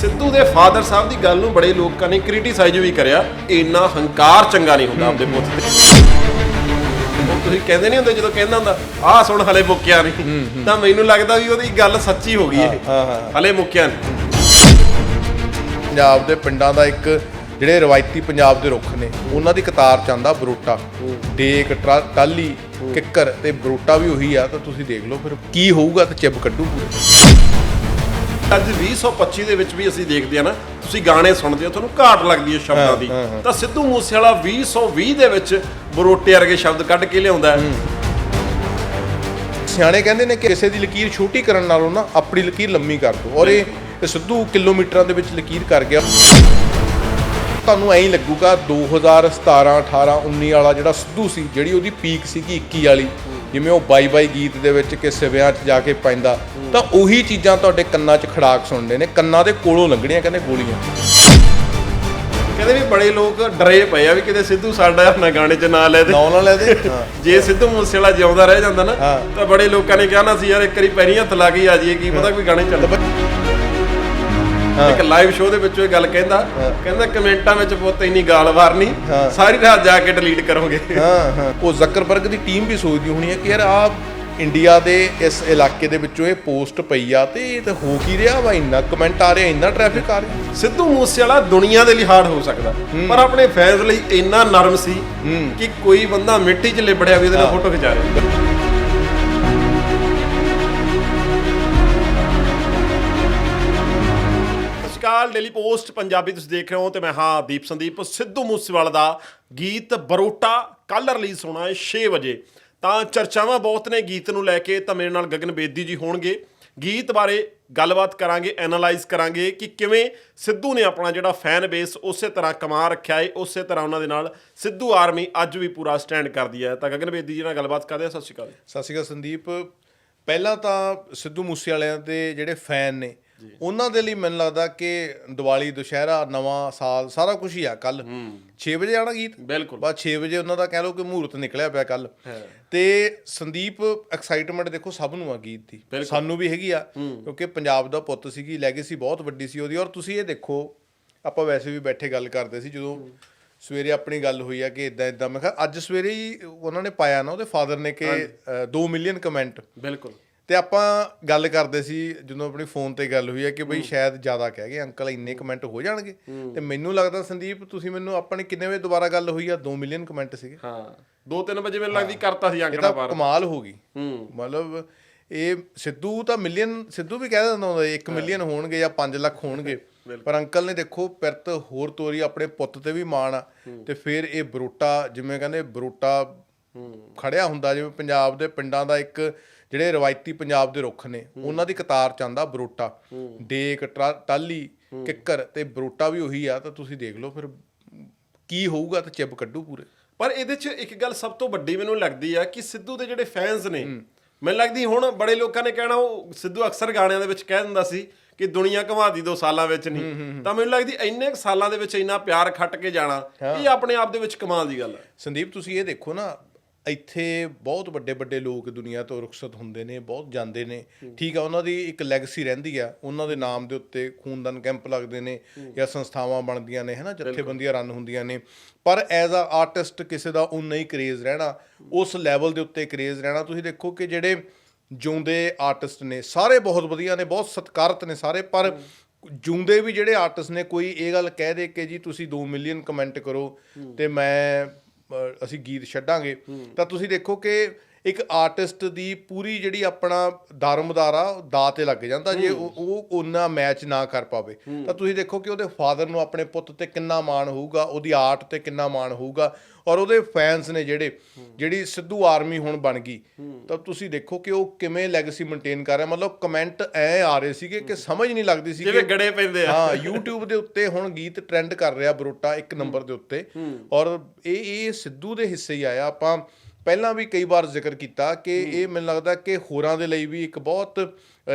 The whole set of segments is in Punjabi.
ਸਿੱਧੂ ਦੇ ਫਾਦਰ ਸਾਹਿਬ ਦੀ ਗੱਲ ਨੂੰ ਬੜੇ ਲੋਕਾਂ ਨੇ ਕ੍ਰਿਟਿਸਾਈਜ਼ ਵੀ ਕਰਿਆ। ਇੰਨਾ ਹੰਕਾਰ ਚੰਗਾ ਨਹੀਂ ਹੁੰਦਾ ਆਪਣੇ ਪੁੱਤ ਤੇ। ਉਹ ਤੁਸੀਂ ਕਹਿੰਦੇ ਨਹੀਂ ਹੁੰਦੇ ਜਦੋਂ ਕਹਿੰਦਾ ਹੁੰਦਾ ਆਹ ਸੁਣ ਹਲੇ ਮੁੱਕਿਆ ਨਹੀਂ। ਤਾਂ ਮੈਨੂੰ ਲੱਗਦਾ ਵੀ ਉਹਦੀ ਗੱਲ ਸੱਚੀ ਹੋ ਗਈ ਇਹ। ਹਲੇ ਮੁੱਕਿਆ ਨਹੀਂ। ਪੰਜਾਬ ਦੇ ਪਿੰਡਾਂ ਦਾ ਇੱਕ ਜਿਹੜੇ ਰਵਾਇਤੀ ਪੰਜਾਬ ਦੇ ਰੁੱਖ ਨੇ ਉਹਨਾਂ ਦੀ ਕਤਾਰ ਚ ਆਂਦਾ ਬਰੋਟਾ। ਡੇਕ ਟਾਲੀ ਕਿੱਕਰ ਤੇ ਬਰੋਟਾ ਵੀ ਉਹੀ ਆ ਤਾਂ ਤੁਸੀਂ ਦੇਖ ਲਓ ਫਿਰ ਕੀ ਹੋਊਗਾ ਤੇ ਚਿਬ ਕੱਢੂ ਪੂਰੇ ਅੱਜ 2025 ਦੇ ਵਿੱਚ ਵੀ ਅਸੀਂ ਦੇਖਦੇ ਆ ਨਾ ਤੁਸੀਂ ਗਾਣੇ ਸੁਣਦੇ ਹੋ ਤੁਹਾਨੂੰ ਘਾਟ ਲੱਗਦੀ ਹੈ ਸ਼ਬਦਾਂ ਦੀ। ਤਾਂ ਸਿੱਧੂ ਮੂਸੇਵਾਲਾ 2020 ਦੇ ਵਿੱਚ ਬਰੋਟੇ ਵਰਗੇ ਸ਼ਬਦ ਕੱਢ ਕੇ ਲਿਆਉਂਦਾ ਸਿਆਣੇ ਕਹਿੰਦੇ ਨੇ ਕਿ ਕਿਸੇ ਦੀ ਲਕੀਰ ਛੋਟੀ ਕਰਨ ਨਾਲੋਂ ਨਾ ਆਪਣੀ ਲਕੀਰ ਲੰਮੀ ਕਰ ਦੋ ਔਰ ਇਹ ਸਿੱਧੂ ਕਿਲੋਮੀਟਰਾਂ ਦੇ ਵਿੱਚ ਲਕੀਰ ਕਰ ਗਿਆ। ਤੁਹਾਨੂੰ ਐਂ ਲੱਗੂਗਾ 2017 18 19 ਵਾਲਾ ਜਿਹੜਾ ਸਿੱਧੂ ਸੀ ਜਿਹੜੀ ਉਹਦੀ ਪੀਕ ਸੀਗੀ 21 ਵਾਲੀ ਜਿਵੇਂ ਉਹ ਬਾਈ ਬਾਈ ਗੀਤ ਦੇ ਵਿੱਚ ਕਿਸੇ ਵਿਆਹ 'ਚ ਜਾ ਕੇ ਪੈਂਦਾ ਤਾਂ ਉਹੀ ਚੀਜ਼ਾਂ ਤੁਹਾਡੇ ਕੰਨਾਂ 'ਚ ਖੜਾਕ ਸੁਣਦੇ ਨੇ ਕੰਨਾਂ ਦੇ ਕੋਲੋਂ ਲੰਘਣੀਆਂ ਕਹਿੰਦੇ ਗੋਲੀਆਂ। ਕਹਿੰਦੇ ਵੀ ਬੜੇ ਲੋਕ ਡਰੇ ਪਏ ਆ ਵੀ ਕਿਤੇ ਸਿੱਧੂ ਸਾਡਾ ਨਾ ਗਾਣੇ 'ਚ ਨਾਂ ਲੈ ਦੇ। ਨਾਂ ਨਾ ਲੈ ਦੇ ਜੇ ਸਿੱਧੂ ਮੂਸੇਵਾਲਾ ਜਿਉਂਦਾ ਰਹਿ ਜਾਂਦਾ ਨਾ। ਤਾਂ ਬੜੇ ਲੋਕਾਂ ਨੇ ਕਿਹਾ ਨਾ ਸੀ ਯਾਰ ਇੱਕ ਵਾਰੀ ਪੈਰੀ ਹੱਥ ਲਾ ਕੇ ਆ ਜਾਈਏ ਕੀ ਪਤਾ ਕੋਈ ਗਾਣੇ ਚੱਲ ਇੱਕ ਲਾਈਵ ਸ਼ੋਅ ਦੇ ਵਿੱਚ ਉਹ ਇਹ ਗੱਲ ਕਹਿੰਦਾ ਕਹਿੰਦਾ ਕਮੈਂਟਾਂ ਵਿੱਚ ਪੁੱਤ ਇੰਨੀ ਗਾਲ ਵਾਰਨੀ। ਸਾਰੀ ਰਾਤ ਜਾ ਕੇ ਡਿਲੀਟ ਕਰੋਗੇ। ਹਾਂ ਹਾਂ। ਉਹ ਜ਼ਕਰਬਰਗ ਦੀ ਟੀਮ ਵੀ ਸੋਚਦੀ ਹੋਣੀ ਹੈ ਕਿ ਯਾਰ ਆ ਇੰਡੀਆ ਦੇ ਇਸ ਇਲਾਕੇ ਦੇ ਵਿੱਚੋਂ ਇਹ ਪੋਸਟ ਪਈ ਆ ਤੇ ਇਹ ਤਾਂ ਹੋ ਕੀ ਰਿਹਾ ਵਾ? ਇੰਨਾ ਕਮੈਂਟ ਆ ਰਿਹਾ ਇੰਨਾ ਟ੍ਰੈਫਿਕ ਆ ਰਿਹਾ। ਸਿੱਧੂ ਮੂਸੇਵਾਲਾ ਦੁਨੀਆ ਦੇ ਲਈ ਹਾਰਡ ਹੋ ਸਕਦਾ। ਪਰ ਆਪਣੇ ਫੈਨਸ ਲਈ ਇੰਨਾ ਨਰਮ ਸੀ ਕਿ ਕੋਈ ਬੰਦਾ ਮਿੱਟੀ 'ਚ ਲਿਬੜਿਆ ਵੀ ਉਹਦੇ ਨਾਲ ਫੋਟੋ ਖਿਚਾ ਰਿਹਾ। ਅਕਾਲ ਡੇਲੀ ਪੋਸਟ ਪੰਜਾਬੀ ਤੁਸੀਂ ਦੇਖ ਰਹੇ ਹੋ ਤੇ ਮੈਂ ਹਾਂ ਦੀਪ ਸੰਦੀਪ, ਸਿੱਧੂ ਮੂਸੇਵਾਲਾ ਦਾ ਗੀਤ ਬਰੋਟਾ ਕੱਲ ਰਿਲੀਜ਼ ਹੋਣਾ ਹੈ 6 ਵਜੇ। ਤਾਂ ਚਰਚਾਵਾਂ ਬਹੁਤ ਨੇ ਗੀਤ ਨੂੰ ਲੈ ਕੇ, ਤਾਂ ਮੇਰੇ ਨਾਲ ਗਗਨ ਬੇਦੀ ਜੀ ਹੋਣਗੇ। ਗੀਤ ਬਾਰੇ ਗੱਲਬਾਤ ਕਰਾਂਗੇ, ਐਨਾਲਾਈਜ਼ ਕਰਾਂਗੇ ਕਿ ਕਿਵੇਂ ਸਿੱਧੂ ਨੇ ਆਪਣਾ ਜਿਹੜਾ ਫੈਨ ਬੇਸ ਉਸੇ ਤਰ੍ਹਾਂ ਕਮਾ ਰੱਖਿਆ ਹੈ ਉਸੇ ਤਰ੍ਹਾਂ ਉਹਨਾਂ ਦੇ ਨਾਲ ਸਿੱਧੂ ਆਰਮੀ ਅੱਜ ਵੀ ਪੂਰਾ ਸਟੈਂਡ ਕਰਦੀ ਹੈ। ਤਾਂ ਗਗਨ ਬੇਦੀ ਜੀ ਨਾਲ ਗੱਲਬਾਤ ਕਰਦੇ ਹਾਂ। ਸਤਿ ਸ਼੍ਰੀ ਅਕਾਲ ਸਤਿ ਸ਼੍ਰੀ ਅਕਾਲ ਸੰਦੀਪ। ਪਹਿਲਾਂ ਤਾਂ ਸਿੱਧੂ ਮੂਸੇ ਵਾਲਿਆਂ ਦੇ ਜਿਹੜੇ ਫੈਨ ਨੇ ਉਹਨਾਂ ਦੇ ਲਈ ਮੈਨੂੰ ਲੱਗਦਾ ਕਿ ਦੀਵਾਲੀ ਦੁਸ਼ਹਿਰਾ ਨਵਾਂ ਸਾਲ ਸਾਰਾ ਕੁਝ ਹੀ ਆ ਕੱਲ 6 ਵਜੇ ਆਣਾ ਗੀਤ? ਬਿਲਕੁਲ। ਬਸ 6 ਵਜੇ ਉਹਨਾਂ ਦਾ ਕਹਿ ਲਓ ਕਿ ਮਹੂਰਤ ਨਿਕਲਿਆ ਪਿਆ ਕੱਲ ਤੇ ਸੰਦੀਪ ਐਕਸਾਈਟਮੈਂਟ ਦੇਖੋ ਸਭ ਨੂੰ ਆ ਗੀਤ ਦੀ। ਸਾਨੂੰ ਵੀ ਹੈਗੀ ਆ ਕਿਉਂਕਿ ਪੰਜਾਬ ਦਾ ਪੁੱਤ ਸੀਗੀ ਲੈਗੇਸੀ ਬਹੁਤ ਵੱਡੀ ਸੀ ਉਹਦੀ। ਔਰ ਤੁਸੀਂ ਇਹ ਦੇਖੋ ਆਪਾਂ ਵੈਸੇ ਵੀ ਬੈਠੇ ਗੱਲ ਕਰਦੇ ਸੀ ਜਦੋਂ ਸਵੇਰੇ ਆਪਣੀ ਗੱਲ ਹੋਈ ਆ ਕਿ ਇਦਾਂ ਇਦਾਂ ਮੈਂ ਕਿਹਾ ਅੱਜ ਸਵੇਰੇ ਹੀ ਉਹਨਾਂ ਨੇ ਪਾਇਆ ਨਾ ਉਹਦੇ ਫਾਦਰ ਨੇ ਕਿ 2 ਮਿਲੀਅਨ ਕਮੈਂਟ ਬਿਲਕੁਲ। ਤੇ ਆਪਾਂ ਗੱਲ ਕਰਦੇ ਸੀ ਜਦੋਂ ਆਪਣੀ ਫੋਨ ਤੇ ਗੱਲ ਹੋਈ ਆ ਕਿ ਬਈ ਸ਼ਾਇਦ ਜ਼ਿਆਦਾ ਕਹਿ ਗਏ ਅੰਕਲ ਇੰਨੇ ਕਮੈਂਟ ਹੋ ਜਾਣਗੇ। ਤੇ ਮੈਨੂੰ ਲੱਗਦਾ ਸੰਦੀਪ ਤੁਸੀਂ ਮੈਨੂੰ ਆਪਣੀ ਕਿੰਨੇ ਵਜੇ ਦੁਬਾਰਾ ਗੱਲ ਹੋਈ ਆ? 2 ਮਿਲੀਅਨ ਕਮੈਂਟ ਸੀਗੇ। ਹਾਂ। 2-3 ਵਜੇ ਮੈਨੂੰ ਲੱਗਦੀ ਕਰਤਾ ਸੀ ਅੰਕੜਾ ਤਾਂ ਪਾਰ ਕਮਾਲ ਹੋ ਗਈ। ਹੂੰ। ਮਤਲਬ ਇਹ ਸਿੱਧੂ ਤਾਂ ਮਿਲੀਅਨ ਸਿੱਧੂ ਵੀ ਕਹਿ ਦਿੰਦਾ ਹੁੰਦਾ 1 ਮਿਲੀਅਨ ਹੋਣਗੇ ਜਾਂ 5 ਲੱਖ ਹੋਣਗੇ। ਪਰ ਅੰਕਲ ਨੇ ਦੇਖੋ ਪਿਰਤ ਹੋਰ ਤੋਰੀ ਆਪਣੇ ਪੁੱਤ ਤੇ ਵੀ ਮਾਣ ਆ। ਤੇ ਫਿਰ ਇਹ ਬਰੋਟਾ ਜਿਵੇਂ ਕਹਿੰਦੇ ਬਰੋਟਾ ਖੜਿਆ ਹੁੰਦਾ ਜਿਵੇਂ ਪੰਜਾਬ ਦੇ ਪਿੰਡਾਂ ਦਾ ਇੱਕ ਜਿਹੜੇ ਰਵਾਇਤੀ ਪੰਜਾਬ ਦੇ ਰੁੱਖ ਨੇ ਉਹਨਾਂ ਦੀ ਕਤਾਰ ਚ ਆਂਦਾ ਬਰੋਟਾ। ਡੇਕ ਟਾਲੀ ਕਿੱਕਰ ਤੇ ਬਰੋਟਾ ਵੀ ਉਹੀ ਆ ਤਾਂ ਤੁਸੀਂ ਦੇਖ ਲਓ ਫਿਰ ਕੀ ਹੋਊਗਾ ਤੇ ਚਿਬ ਕੱਢੂ ਪੂਰੇ। ਪਰ ਇਹਦੇ 'ਚ ਇੱਕ ਗੱਲ ਸਭ ਤੋਂ ਵੱਡੀ ਮੈਨੂੰ ਲੱਗਦੀ ਆ ਕਿ ਸਿੱਧੂ ਦੇ ਜਿਹੜੇ ਫੈਨਸ ਨੇ ਮੈਨੂੰ ਲੱਗਦੀ ਹੁਣ ਬੜੇ ਲੋਕਾਂ ਨੇ ਕਹਿਣਾ ਉਹ ਸਿੱਧੂ ਅਕਸਰ ਗਾਣਿਆਂ ਦੇ ਵਿੱਚ ਕਹਿ ਦਿੰਦਾ ਸੀ ਕਿ ਦੁਨੀਆ ਘਮਾਦੀ ਦੋ ਸਾਲਾਂ ਵਿੱਚ ਨਹੀਂ ਤਾਂ ਮੈਨੂੰ ਲੱਗਦੀ ਇੰਨੇ ਕੁ ਸਾਲਾਂ ਦੇ ਵਿੱਚ ਇੰਨਾ ਪਿਆਰ ਖੱਟ ਕੇ ਜਾਣਾ ਇਹ ਆਪਣੇ ਆਪ ਦੇ ਵਿੱਚ ਕਮਾਲ ਦੀ ਗੱਲ ਹੈ ਸੰਦੀਪ ਤੁਸੀਂ ਇਹ ਦੇਖੋ ਨਾ ਇੱਥੇ ਬਹੁਤ ਵੱਡੇ ਵੱਡੇ ਲੋਕ ਦੁਨੀਆ ਤੋਂ ਰੁਖਸਤ ਹੁੰਦੇ ਨੇ ਬਹੁਤ ਜਾਂਦੇ ਨੇ। ਠੀਕ ਆ ਉਹਨਾਂ ਦੀ ਇੱਕ ਲੈਗੇਸੀ ਰਹਿੰਦੀ ਆ। ਉਹਨਾਂ ਦੇ ਨਾਮ ਦੇ ਉੱਤੇ ਖੂਨਦਾਨ ਕੈਂਪ ਲੱਗਦੇ ਨੇ ਜਾਂ ਸੰਸਥਾਵਾਂ ਬਣਦੀਆਂ ਨੇ ਹਨਾ ਜਥੇਬੰਦੀਆਂ ਰਨ ਹੁੰਦੀਆਂ ਨੇ। ਪਰ ਐਜ਼ ਅ ਆਰਟਿਸਟ ਕਿਸੇ ਦਾ ਉਨਾ ਹੀ ਕਰੇਜ਼ ਰਹਿਣਾ ਉਸ ਲੈਵਲ ਦੇ ਉੱਤੇ ਕਰੇਜ਼ ਰਹਿਣਾ ਤੁਸੀਂ ਦੇਖੋ ਕਿ ਜਿਹੜੇ ਜਿਉਂਦੇ ਆਰਟਿਸਟ ਨੇ ਸਾਰੇ ਬਹੁਤ ਵਧੀਆ ਨੇ ਬਹੁਤ ਸਤਿਕਾਰਤ ਨੇ ਸਾਰੇ ਪਰ ਜੂੰਦੇ ਵੀ ਜਿਹੜੇ ਆਰਟਿਸਟ ਨੇ ਕੋਈ ਇਹ ਗੱਲ ਕਹਿ ਦੇ ਕਿ ਜੀ ਤੁਸੀਂ 2 ਮਿਲੀਅਨ ਕਮੈਂਟ ਕਰੋ ਤੇ ਮੈਂ ਅਸੀਂ ਗੀਤ ਛੱਡਾਂਗੇ ਤਾਂ ਤੁਸੀਂ ਦੇਖੋ ਕਿ ਇੱਕ ਆਰਟਿਸਟ ਦੀ ਪੂਰੀ ਜਿਹੜੀ ਆਪਣਾ ਦਰਮਦਾਰਾ ਦਾ ਤੇ ਲੱਗ ਜਾਂਦਾ ਜੇ ਉਹ ਉਹ ਉਹਨਾਂ ਮੈਚ ਨਾ ਕਰ ਪਾਵੇ। ਤਾਂ ਤੁਸੀਂ ਦੇਖੋ ਕਿ ਉਹਦੇ ਫਾਦਰ ਨੂੰ ਆਪਣੇ ਪੁੱਤ ਤੇ ਕਿੰਨਾ ਮਾਣ ਹੋਊਗਾ ਉਹਦੀ ਆਰਟ ਤੇ ਕਿੰਨਾ ਮਾਣ ਹੋਊਗਾ ਔਰ ਉਹਦੇ ਫੈਨਸ ਨੇ ਜਿਹੜੇ ਜਿਹੜੀ ਸਿੱਧੂ ਆਰਮੀ ਹੁਣ ਬਣ ਗਈ। ਤਾਂ ਤੁਸੀਂ ਦੇਖੋ ਕਿ ਉਹ ਕਿਵੇਂ ਲੈਗੇਸੀ ਮੇਨਟੇਨ ਕਰ ਰਿਹਾ। ਮਤਲਬ ਕਮੈਂਟ ਐ ਆ ਰਹੇ ਸੀਗੇ ਕਿ ਸਮਝ ਨਹੀਂ ਲੱਗਦੀ ਸੀ ਜਿਵੇਂ ਗੜੇ ਪੈਂਦੇ ਆ। ਹਾਂ YouTube ਦੇ ਉੱਤੇ ਹੁਣ ਗੀਤ ਟ੍ਰੈਂਡ ਕਰ ਰਿਹਾ ਬਰੋਟਾ ਇੱਕ ਨੰਬਰ ਦੇ ਉੱਤੇ ਔਰ ਇਹ ਇਹ ਸਿੱਧੂ ਦੇ ਹਿੱਸੇ ਹੀ ਆਇਆ। ਆਪਾਂ ਪਹਿਲਾਂ ਵੀ ਕਈ ਵਾਰ ਜ਼ਿਕਰ ਕੀਤਾ ਕਿ ਇਹ ਮੈਨੂੰ ਲੱਗਦਾ ਕਿ ਹੋਰਾਂ ਦੇ ਲਈ ਵੀ ਇੱਕ ਬਹੁਤ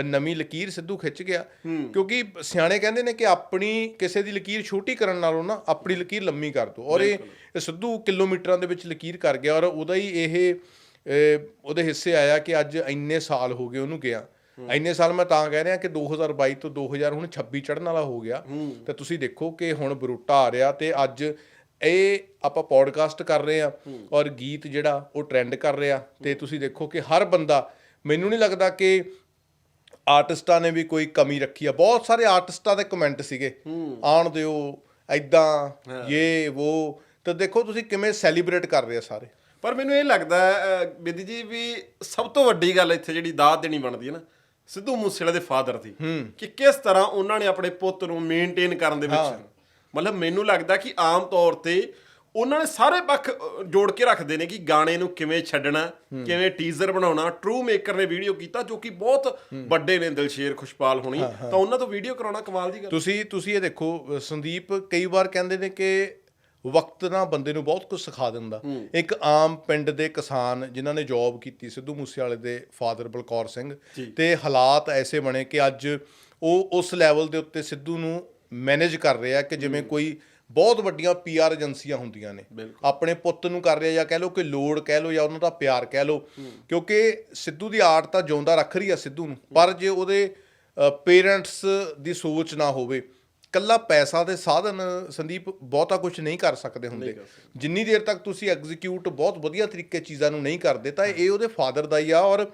ਨਵੀਂ ਲਕੀਰ ਸਿੱਧੂ ਖਿੱਚ ਗਿਆ। ਕਿਉਂਕਿ ਸਿਆਣੇ ਕਹਿੰਦੇ ਨੇ ਕਿ ਆਪਣੀ ਕਿਸੇ ਦੀ ਲਕੀਰ ਛੋਟੀ ਕਰਨ ਨਾਲੋਂ ਨਾ ਆਪਣੀ ਲਕੀਰ ਲੰਮੀ ਕਰ ਦੋ ਔਰ ਇਹ ਸਿੱਧੂ ਕਿਲੋਮੀਟਰਾਂ ਦੇ ਵਿੱਚ ਲਕੀਰ ਕਰ ਗਿਆ ਔਰ ਉਹਦਾ ਹੀ ਇਹ ਉਹਦੇ ਹਿੱਸੇ ਆਇਆ ਕਿ ਅੱਜ ਇੰਨੇ ਸਾਲ ਹੋ ਗਏ ਉਹਨੂੰ ਗਿਆ। ਇੰਨੇ ਸਾਲ ਮੈਂ ਤਾਂ ਕਹਿ ਰਿਹਾ ਕਿ 2022 ਤੋਂ 2000 ਹੁਣ 26 ਚੜਨ ਵਾਲਾ ਹੋ ਗਿਆ। ਤੇ ਤੁਸੀਂ ਦੇਖੋ ਕਿ ਹੁਣ ਬਰੂਟਾ ਆ ਰਿਹਾ ਤੇ ਅੱਜ ਇਹ ਆਪਾਂ ਪੋਡਕਾਸਟ ਕਰ ਰਹੇ ਆ ਔਰ ਗੀਤ ਜਿਹੜਾ ਉਹ ਟ੍ਰੈਂਡ ਕਰ ਰਿਹਾ ਤੇ ਤੁਸੀਂ ਦੇਖੋ ਕਿ ਹਰ ਬੰਦਾ ਮੈਨੂੰ ਨਹੀਂ ਲੱਗਦਾ ਕਿ ਆਰਟਿਸਟਾਂ ਨੇ ਵੀ ਕੋਈ ਕਮੀ ਰੱਖੀ ਆ। ਬਹੁਤ ਸਾਰੇ ਆਰਟਿਸਟਾਂ ਦੇ ਕਮੈਂਟ ਸੀਗੇ। ਆਉਣ ਦਿਓ ਐਦਾਂ ਇਹ ਉਹ ਤਾਂ ਦੇਖੋ ਤੁਸੀਂ ਕਿਵੇਂ ਸੈਲੀਬ੍ਰੇਟ ਕਰ ਰਹੇ ਆ ਸਾਰੇ। ਪਰ ਮੈਨੂੰ ਇਹ ਲੱਗਦਾ ਬੇਦੀ ਜੀ ਵੀ ਸਭ ਤੋਂ ਵੱਡੀ ਗੱਲ ਇੱਥੇ ਜਿਹੜੀ ਦਾਤ ਦੇਣੀ ਬਣਦੀ ਹੈ ਨਾ ਸਿੱਧੂ ਮੂਸੇਵਾਲੇ ਦੇ ਫਾਦਰ ਦੀ ਕਿ ਕਿਸ ਤਰ੍ਹਾਂ ਉਹਨਾਂ ਨੇ ਆਪਣੇ ਪੁੱਤ ਨੂੰ ਮੇਨਟੇਨ ਕਰਨ ਦੇ ਵਿੱਚ ਮਤਲਬ ਮੈਨੂੰ ਲੱਗਦਾ ਕਿ ਆਮ ਤੌਰ ਤੇ ਉਹਨਾਂ ਨੇ ਸਾਰੇ ਪੱਖ ਜੋੜ ਕੇ ਰੱਖਦੇ ਨੇ ਕਿ ਗਾਣੇ ਨੂੰ ਕਿਵੇਂ ਛੱਡਣਾ ਕਿਵੇਂ ਟੀਜ਼ਰ ਬਣਾਉਣਾ। ਟਰੂ ਮੇਕਰ ਨੇ ਵੀਡੀਓ ਕੀਤਾ ਜੋ ਕਿ ਬਹੁਤ ਵੱਡੇ ਨੇ ਦਿਲਸ਼ੇਰ ਖੁਸ਼ਪਾਲ ਹੋਣੀ। ਤਾਂ ਉਹਨਾਂ ਤੋਂ ਵੀਡੀਓ ਕਰਾਉਣਾ ਕਮਾਲ ਦੀ ਗੱਲ। ਤੁਸੀਂ ਤੁਸੀਂ ਇਹ ਦੇਖੋ ਸੰਦੀਪ ਕਈ ਵਾਰ ਕਹਿੰਦੇ ਨੇ ਕਿ ਵਕਤ ਨਾ ਬੰਦੇ ਨੂੰ ਬਹੁਤ ਕੁਝ ਸਿਖਾ ਦਿੰਦਾ। ਇੱਕ ਆਮ ਪਿੰਡ ਦੇ ਕਿਸਾਨ ਜਿਨ੍ਹਾਂ ਨੇ ਜੌਬ ਕੀਤੀ ਸਿੱਧੂ ਮੂਸੇਵਾਲੇ ਦੇ ਫਾਦਰ ਬਲਕੌਰ ਸਿੰਘ ਤੇ ਹਾਲਾਤ ਐਸੇ ਬਣੇ ਕਿ ਅੱਜ ਉਹ ਉਸ ਲੈਵਲ ਦੇ ਉੱਤੇ ਸਿੱਧੂ ਨੂੰ ਮੈਨੇਜ ਕਰ ਰਿਹਾ ਕਿ ਜਿਵੇਂ ਕੋਈ ਬਹੁਤ ਵੱਡੀਆਂ ਪੀਆਰ ਏਜੰਸੀਆਂ ਹੁੰਦੀਆਂ ਨੇ। ਆਪਣੇ ਪੁੱਤ ਨੂੰ ਕਰ ਰਿਹਾ ਜਾਂ ਕਹਿ ਲਓ ਕਿ ਲੋੜ ਕਹਿ ਲਓ ਜਾਂ ਉਹਨਾਂ ਦਾ ਪਿਆਰ ਕਹਿ ਲਓ ਕਿਉਂਕਿ ਸਿੱਧੂ ਦੀ ਆਰਟ ਤਾਂ ਜਿਉਂਦਾ ਰੱਖ ਰਹੀ ਆ ਸਿੱਧੂ ਨੂੰ ਪਰ ਜੇ ਉਹਦੇ ਪੇਰੈਂਟਸ ਦੀ ਸੋਚ ਨਾ ਹੋਵੇ ਕੱਲਾ ਪੈਸਾ ਦੇ ਸਾਧਨ ਸੰਦੀਪ ਬਹੁਤਾ ਕੁਝ ਨਹੀਂ ਕਰ ਸਕਦੇ ਹੁੰਦੇ। ਜਿੰਨੀ ਦੇਰ ਤੱਕ ਤੁਸੀਂ ਐਗਜ਼ੀਕਿਊਟ ਬਹੁਤ ਵਧੀਆ ਤਰੀਕੇ ਚੀਜ਼ਾਂ ਨੂੰ ਨਹੀਂ ਕਰਦੇ ਤਾਂ ਇਹ ਉਹਦੇ ਫਾਦਰ ਦਾ ਹੀ ਆ ਔਰ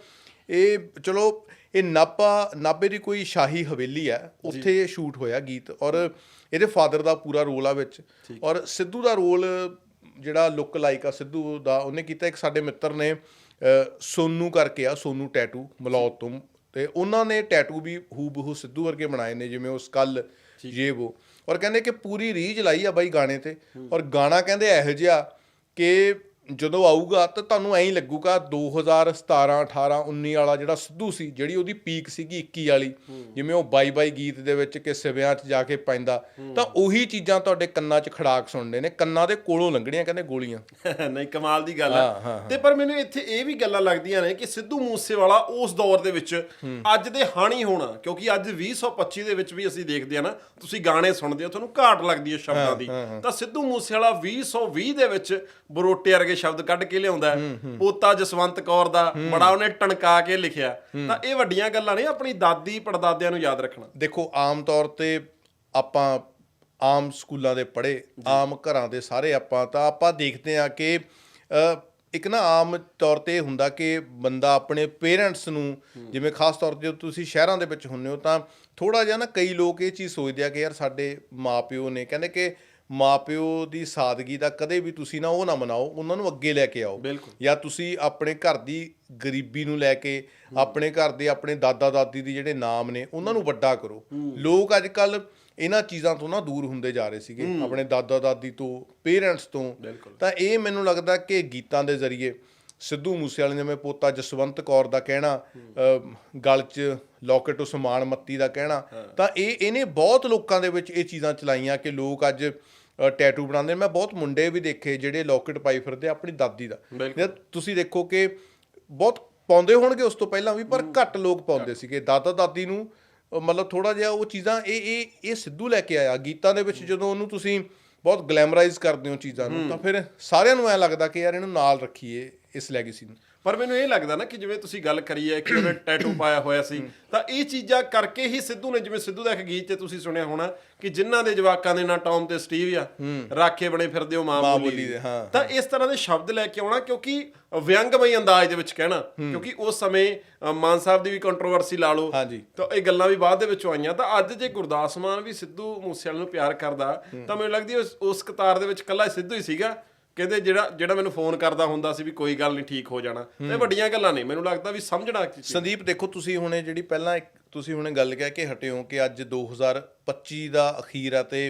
ਇਹ ਚਲੋ ਇਹ ਨਾਪਾ ਨਾਬੇ ਦੀ ਕੋਈ ਸ਼ਾਹੀ ਹਵੇਲੀ ਹੈ ਉੱਥੇ ਸ਼ੂਟ ਹੋਇਆ ਗੀਤ ਔਰ ਇਹਦੇ ਫਾਦਰ ਦਾ ਪੂਰਾ ਰੋਲ ਆ ਵਿੱਚ ਔਰ ਸਿੱਧੂ ਦਾ ਰੋਲ ਜਿਹੜਾ ਲੁੱਕ ਲਾਈਕ ਆ ਸਿੱਧੂ ਦਾ ਉਹਨੇ ਕੀਤਾ ਇੱਕ ਸਾਡੇ ਮਿੱਤਰ ਨੇ ਸੋਨੂ ਕਰਕੇ ਆ ਸੋਨੂ ਟੈਟੂ ਮਲੌਦ ਤੋਂ। ਤੇ ਉਹਨਾਂ ਨੇ ਟੈਟੂ ਵੀ ਹੂਬਹੂ ਸਿੱਧੂ ਵਰਗੇ ਬਣਾਏ ਨੇ ਜਿਵੇਂ ਉਸ ਕੱਲ ਇਹ ਉਹ ਔਰ ਕਹਿੰਦੇ ਕਿ ਪੂਰੀ ਰੀਝ ਲਾਈ ਆ ਬਾਈ ਗਾਣੇ ਤੇ। ਔਰ ਗਾਣਾ ਕਹਿੰਦੇ ਇਹੋ ਜਿਹਾ ਕਿ ਜਦੋਂ ਆਊਗਾ ਤਾਂ ਤੁਹਾਨੂੰ ਐਂ ਹੀ ਲੱਗੂਗਾ 2017 18 19 ਵਾਲਾ ਜਿਹੜਾ ਸਿੱਧੂ ਸੀ ਜਿਹੜੀ ਉਹਦੀ ਪੀਕ ਸੀਗੀ 21 ਵਾਲੀ ਜਿਵੇਂ ਉਹ ਬਾਈ ਬਾਈ ਗੀਤ ਦੇ ਵਿੱਚ ਕਿ ਸਿਵਿਆਂ 'ਚ ਜਾ ਕੇ ਪੈਂਦਾ ਤਾਂ ਉਹੀ ਚੀਜ਼ਾਂ ਤੁਹਾਡੇ ਕੰਨਾਂ 'ਚ ਖੜਾਕ ਸੁਣਦੇ ਨੇ ਕੰਨਾਂ ਦੇ ਕੋਲੋਂ ਲੰਘਣੀਆਂ ਕਹਿੰਦੇ ਗੋਲੀਆਂ। ਨਹੀਂ ਕਮਾਲ ਦੀ ਗੱਲ ਹੈ ਤੇ ਪਰ ਮੈਨੂੰ ਇੱਥੇ ਇਹ ਵੀ ਗੱਲਾਂ ਲੱਗਦੀਆਂ ਨੇ ਕਿ ਸਿੱਧੂ ਮੂਸੇਵਾਲਾ ਉਸ ਦੌਰ ਦੇ ਵਿੱਚ ਅੱਜ ਦੇ ਹਾਣੀ ਹੋਣਾ ਕਿਉਂਕਿ ਅੱਜ 2025 ਦੇ ਵਿੱਚ ਵੀ ਅਸੀਂ ਦੇਖਦੇ ਆ ਨਾ ਤੁਸੀਂ ਗਾਣੇ ਸੁਣਦੇ ਹੋ ਤੁਹਾਨੂੰ ਘਾਟ ਲੱਗਦੀ ਹੈ ਸ਼ਬਦਾਂ ਦੀ। ਤਾਂ ਸਿੱਧੂ ਮੂਸੇਵਾਲਾ 2020 ਦੇ ਵਿੱਚ ਬਰੋਟੇ ਵਰਗੇ ਸ਼ਬਦ ਕੱਢ ਕੇ ਲਿਆਉਂਦਾ। ਪੋਤਾ ਜਸਵੰਤ ਕੌਰ ਦਾ ਬੜਾ ਉਹਨੇ ਟਣਕਾ ਕੇ ਲਿਖਿਆ। ਤਾਂ ਇਹ ਵੱਡੀਆਂ ਗੱਲਾਂ ਨੇ ਆਪਣੀ ਦਾਦੀ ਪੜਦਾਦਿਆਂ ਨੂੰ ਯਾਦ ਰੱਖਣਾ। ਦੇਖੋ ਆਮ ਤੌਰ ਤੇ ਆਪਾਂ ਆਮ ਸਕੂਲਾਂ ਦੇ ਪੜ੍ਹੇ ਆਮ ਘਰਾਂ ਦੇ ਸਾਰੇ ਆਪਾਂ ਤਾਂ ਆਪਾਂ ਦੇਖਦੇ ਆ ਕਿ ਇੱਕ ਨਾ ਆਮ ਤੌਰ ਤੇ ਹੁੰਦਾ ਕਿ ਬੰਦਾ ਆਪਣੇ ਪੇਰੈਂਟਸ ਨੂੰ ਜਿਵੇਂ ਖਾਸ ਤੌਰ ਤੇ ਤੁਸੀਂ ਸ਼ਹਿਰਾਂ ਦੇ ਵਿੱਚ ਹੁੰਦੇ ਹੋ ਤਾਂ ਥੋੜਾ ਜਿਹਾ ਨਾ ਕਈ ਲੋਕ ਇਹ ਚੀਜ਼ ਸੋਚਦੇ ਆ ਕਿ ਯਾਰ ਸਾਡੇ ਮਾਪਿਓ ਨੇ ਕਹਿੰਦੇ ਕਿ ਮਾਪਿਓ ਦੀ ਸਾਦਗੀ ਦਾ ਕਦੇ ਵੀ ਤੁਸੀਂ ਨਾ ਉਹ ਨਾ ਮਨਾਓ ਉਹਨਾਂ ਨੂੰ ਅੱਗੇ ਲੈ ਕੇ ਆਓ। ਜਾਂ ਤੁਸੀਂ ਆਪਣੇ ਘਰ ਦੀ ਗਰੀਬੀ ਨੂੰ ਲੈ ਕੇ ਆਪਣੇ ਘਰ ਦੇ ਆਪਣੇ ਦਾਦਾ ਦਾਦੀ ਦੀ ਜਿਹੜੇ ਨਾਮ ਨੇ ਉਹਨਾਂ ਨੂੰ ਵੱਡਾ ਕਰੋ। ਲੋਕ ਅੱਜ ਕੱਲ ਇਹਨਾਂ ਚੀਜ਼ਾਂ ਤੋਂ ਨਾ ਦੂਰ ਹੁੰਦੇ ਜਾ ਰਹੇ ਸੀਗੇ। ਆਪਣੇ ਦਾਦਾ ਦਾਦੀ ਤੋਂ ਪੇਰੈਂਟਸ ਤੋਂ। ਤਾਂ ਇਹ ਮੈਨੂੰ ਲੱਗਦਾ ਕਿ ਗੀਤਾਂ ਦੇ ਜ਼ਰੀਏ ਸਿੱਧੂ ਮੂਸੇਵਾਲੇ ਜਿਵੇਂ ਪੋਤਾ ਜਸਵੰਤ ਕੌਰ ਦਾ ਕਹਿਣਾ ਗਲ 'ਚ ਲੋਕਟ ਉਸਮਾਨ ਮੱਤੀ ਦਾ ਕਹਿਣਾ ਤਾਂ ਇਹ ਇਹਨੇ ਬਹੁਤ ਲੋਕਾਂ ਦੇ ਵਿੱਚ ਇਹ ਚੀਜ਼ਾਂ ਚਲਾਈਆਂ ਕਿ ਲੋਕ ਅੱਜ ਟੈਟੂ ਬਣਾਉਂਦੇ ਨੇ। ਮੈਂ ਬਹੁਤ ਮੁੰਡੇ ਵੀ ਦੇਖੇ ਜਿਹੜੇ ਲੋਕਟ ਪਾਈ ਫਿਰਦੇ ਆਪਣੀ ਦਾਦੀ ਦਾ। ਜਦ ਤੁਸੀਂ ਦੇਖੋ ਕਿ ਬਹੁਤ ਪਾਉਂਦੇ ਹੋਣਗੇ ਉਸ ਤੋਂ ਪਹਿਲਾਂ ਵੀ ਪਰ ਘੱਟ ਲੋਕ ਪਾਉਂਦੇ ਸੀਗੇ। ਦਾਦਾ ਦਾਦੀ ਨੂੰ ਮਤਲਬ ਥੋੜਾ ਜਿਹਾ ਉਹ ਚੀਜ਼ਾਂ ਇਹ ਇਹ ਇਹ ਸਿੱਧੂ ਲੈ ਕੇ ਆਇਆ। ਗੀਤਾਂ ਦੇ ਵਿੱਚ ਜਦੋਂ ਉਹਨੂੰ ਤੁਸੀਂ ਬਹੁਤ ਗਲੈਮਰਾਈਜ਼ ਕਰਦੇ ਹੋ ਚੀਜ਼ਾਂ ਨੂੰ ਤਾਂ ਫਿਰ ਸਾਰਿਆਂ ਨੂੰ ਐ ਲੱਗਦਾ ਕਿ ਯਾਰ ਇਹਨੂੰ ਨਾਲ ਰੱਖੀਏ। ਇਸ ਲੈਗੇਸੀ ਨੂੰ। ਪਰ ਮੈਨੂੰ ਇਹ ਲੱਗਦਾ ਨਾ ਕਿ ਜਿਵੇਂ ਤੁਸੀਂ ਗੱਲ ਕਰੀ ਹੈ ਕਿ ਉਹਨੇ ਟੈਟੂ ਪਾਇਆ ਹੋਇਆ ਸੀ ਤਾਂ ਇਹ ਚੀਜ਼ਾਂ ਕਰਕੇ ਹੀ ਸਿੱਧੂ ਨੇ ਜਿਵੇਂ ਸਿੱਧੂ ਦਾ ਇੱਕ ਗੀਤ ਤੇ ਤੁਸੀਂ ਸੁਣਿਆ ਹੋਣਾ ਕਿ ਜਿਨ੍ਹਾਂ ਦੇ ਜਵਾਕਾਂ ਦੇ ਨਾਂ ਟੌਮ ਤੇ ਸਟੀਵ ਆ ਰਾਖੇ ਬਣੇ ਫਿਰਦੇ ਹੋ ਮਾਂ ਬੋਲੀ ਦੇ, ਹਾਂ, ਤਾਂ ਇਸ ਤਰ੍ਹਾਂ ਦੇ ਸ਼ਬਦ ਲੈ ਕੇ ਆਉਣਾ ਕਿਉਂਕਿ ਵਿਅੰਗਮਈ ਅੰਦਾਜ਼ ਦੇ ਵਿੱਚ ਕਹਿਣਾ ਕਿਉਂਕਿ ਉਸ ਸਮੇਂ ਮਾਨ ਸਾਹਿਬ ਦੀ ਵੀ ਕੰਟਰੋਵਰਸੀ ਲਾ ਲਓ। ਤਾਂ ਇਹ ਗੱਲਾਂ ਵੀ ਬਾਅਦ ਦੇ ਵਿੱਚੋਂ ਆਈਆਂ ਤਾਂ ਅੱਜ ਜੇ ਗੁਰਦਾਸ ਮਾਨ ਵੀ ਸਿੱਧੂ ਮੂਸੇਵਾਲੇ ਨੂੰ ਪਿਆਰ ਕਰਦਾ ਤਾਂ ਮੈਨੂੰ ਲੱਗਦੀ ਉਸ ਕਤਾਰ ਦੇ ਵਿੱਚ ਕੱਲਾ ਸਿੱਧੂ ਹੀ ਸੀਗਾ। ਕਹਿੰਦੇ ਜਿਹੜਾ ਜਿਹੜਾ ਮੈਨੂੰ ਫੋਨ ਕਰਦਾ ਹੁੰਦਾ ਸੀ ਵੀ ਕੋਈ ਗੱਲ ਨਹੀਂ ਠੀਕ ਹੋ ਜਾਣਾ। ਤੇ ਇਹ ਵੱਡੀਆਂ ਗੱਲਾਂ ਨੇ ਮੈਨੂੰ ਲੱਗਦਾ ਵੀ ਸਮਝਣਾ। ਸੰਦੀਪ ਦੇਖੋ ਤੁਸੀਂ ਹੁਣੇ ਜਿਹੜੀ ਪਹਿਲਾਂ ਇੱਕ ਤੁਸੀਂ ਹੁਣੇ ਗੱਲ ਕਹਿ ਕੇ ਹਟੇ ਹੋ ਕਿ ਅੱਜ 2025 ਦਾ ਅਖੀਰ ਆ ਤੇ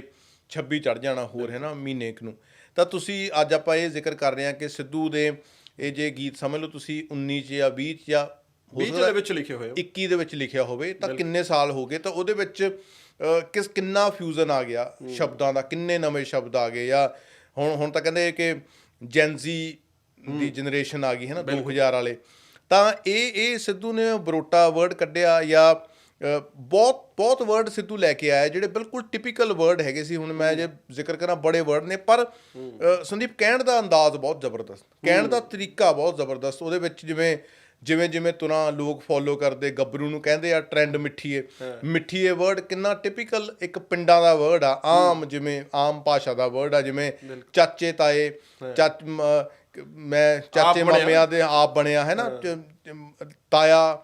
26 ਚੜ ਜਾਣਾ ਹੋਰ ਹੈ ਨਾ ਮਹੀਨੇ ਕੁ ਨੂੰ। ਤਾਂ ਤੁਸੀਂ ਅੱਜ ਆਪਾਂ ਇਹ ਜ਼ਿਕਰ ਕਰ ਰਹੇ ਹਾਂ ਕਿ ਸਿੱਧੂ ਦੇ ਇਹ ਜੇ ਗੀਤ ਸਮਝ ਲਓ ਤੁਸੀਂ 19 ਚ ਜਾਂ 20 ਚ ਜਾਂ ਹੋ ਬੀਚ ਸਕਦਾ ਦੇ ਵਿੱਚ ਲਿਖੇ ਹੋਏ ਆ। 21 ਦੇ ਵਿੱਚ ਲਿਖਿਆ ਹੋਵੇ ਤਾਂ ਕਿੰਨੇ ਸਾਲ ਹੋ ਗਏ? ਤਾਂ ਉਹਦੇ ਵਿੱਚ ਕਿਸ ਕਿੰਨਾ ਫਿਊਜ਼ਨ ਆ ਗਿਆ ਸ਼ਬਦਾਂ ਦਾ? ਕਿੰਨੇ ਨਵੇਂ ਸ਼ਬਦ ਆ ਗਏ? ਜਾਂ ਹੁਣ ਹੁਣ ਤਾਂ ਕਹਿੰਦੇ ਕਿ ਜੈਨਜ਼ੀ ਦੀ ਜਨਰੇਸ਼ਨ ਆ ਗਈ ਹੈ ਨਾ 2000 ਵਾਲੇ। ਤਾਂ ਇਹ ਇਹ ਸਿੱਧੂ ਨੇ ਬਰੋਟਾ ਵਰਡ ਕੱਢਿਆ ਜਾਂ ਬਹੁਤ ਬਹੁਤ ਵਰਡ ਸਿੱਧੂ ਲੈ ਕੇ ਆਇਆ ਜਿਹੜੇ ਬਿਲਕੁਲ ਟਿਪੀਕਲ ਵਰਡ ਹੈਗੇ ਸੀ। ਹੁਣ ਮੈਂ ਜੇ ਜ਼ਿਕਰ ਕਰਾਂ ਬੜੇ ਵਰਡ ਨੇ। ਪਰ ਸੰਦੀਪ ਕਹਿਣ ਦਾ ਅੰਦਾਜ਼ ਬਹੁਤ ਜ਼ਬਰਦਸਤ। ਕਹਿਣ ਦਾ ਤਰੀਕਾ ਬਹੁਤ ਜ਼ਬਰਦਸਤ। ਉਹਦੇ ਵਿੱਚ ਜਿਵੇਂ ਜਿਵੇਂ ਜਿਵੇਂ ਤੁਰਾਂ ਲੋਕ ਫੋਲੋ ਕਰਦੇ ਗੱਭਰੂ ਨੂੰ ਕਹਿੰਦੇ ਆ ਟ੍ਰੈਂਡ ਮਿੱਠੀਏ ਮਿੱਠੀਏ ਵਰਡ ਕਿੰਨਾ ਟਿਪੀਕਲ ਇੱਕ ਪਿੰਡਾਂ ਦਾ ਵਰਡ ਆ ਆਮ ਜਿਵੇਂ ਆਮ ਭਾਸ਼ਾ ਦਾ ਵਰਡ ਆ ਜਿਵੇਂ ਚਾਚੇ ਤਾਏ ਚਾਚ ਮ- ਚਾਚੇ। ਮਾਮਿਆਂ ਦੇ ਆਪ ਬਣਿਆ ਹੈ ਨਾ? ਤਾਇਆ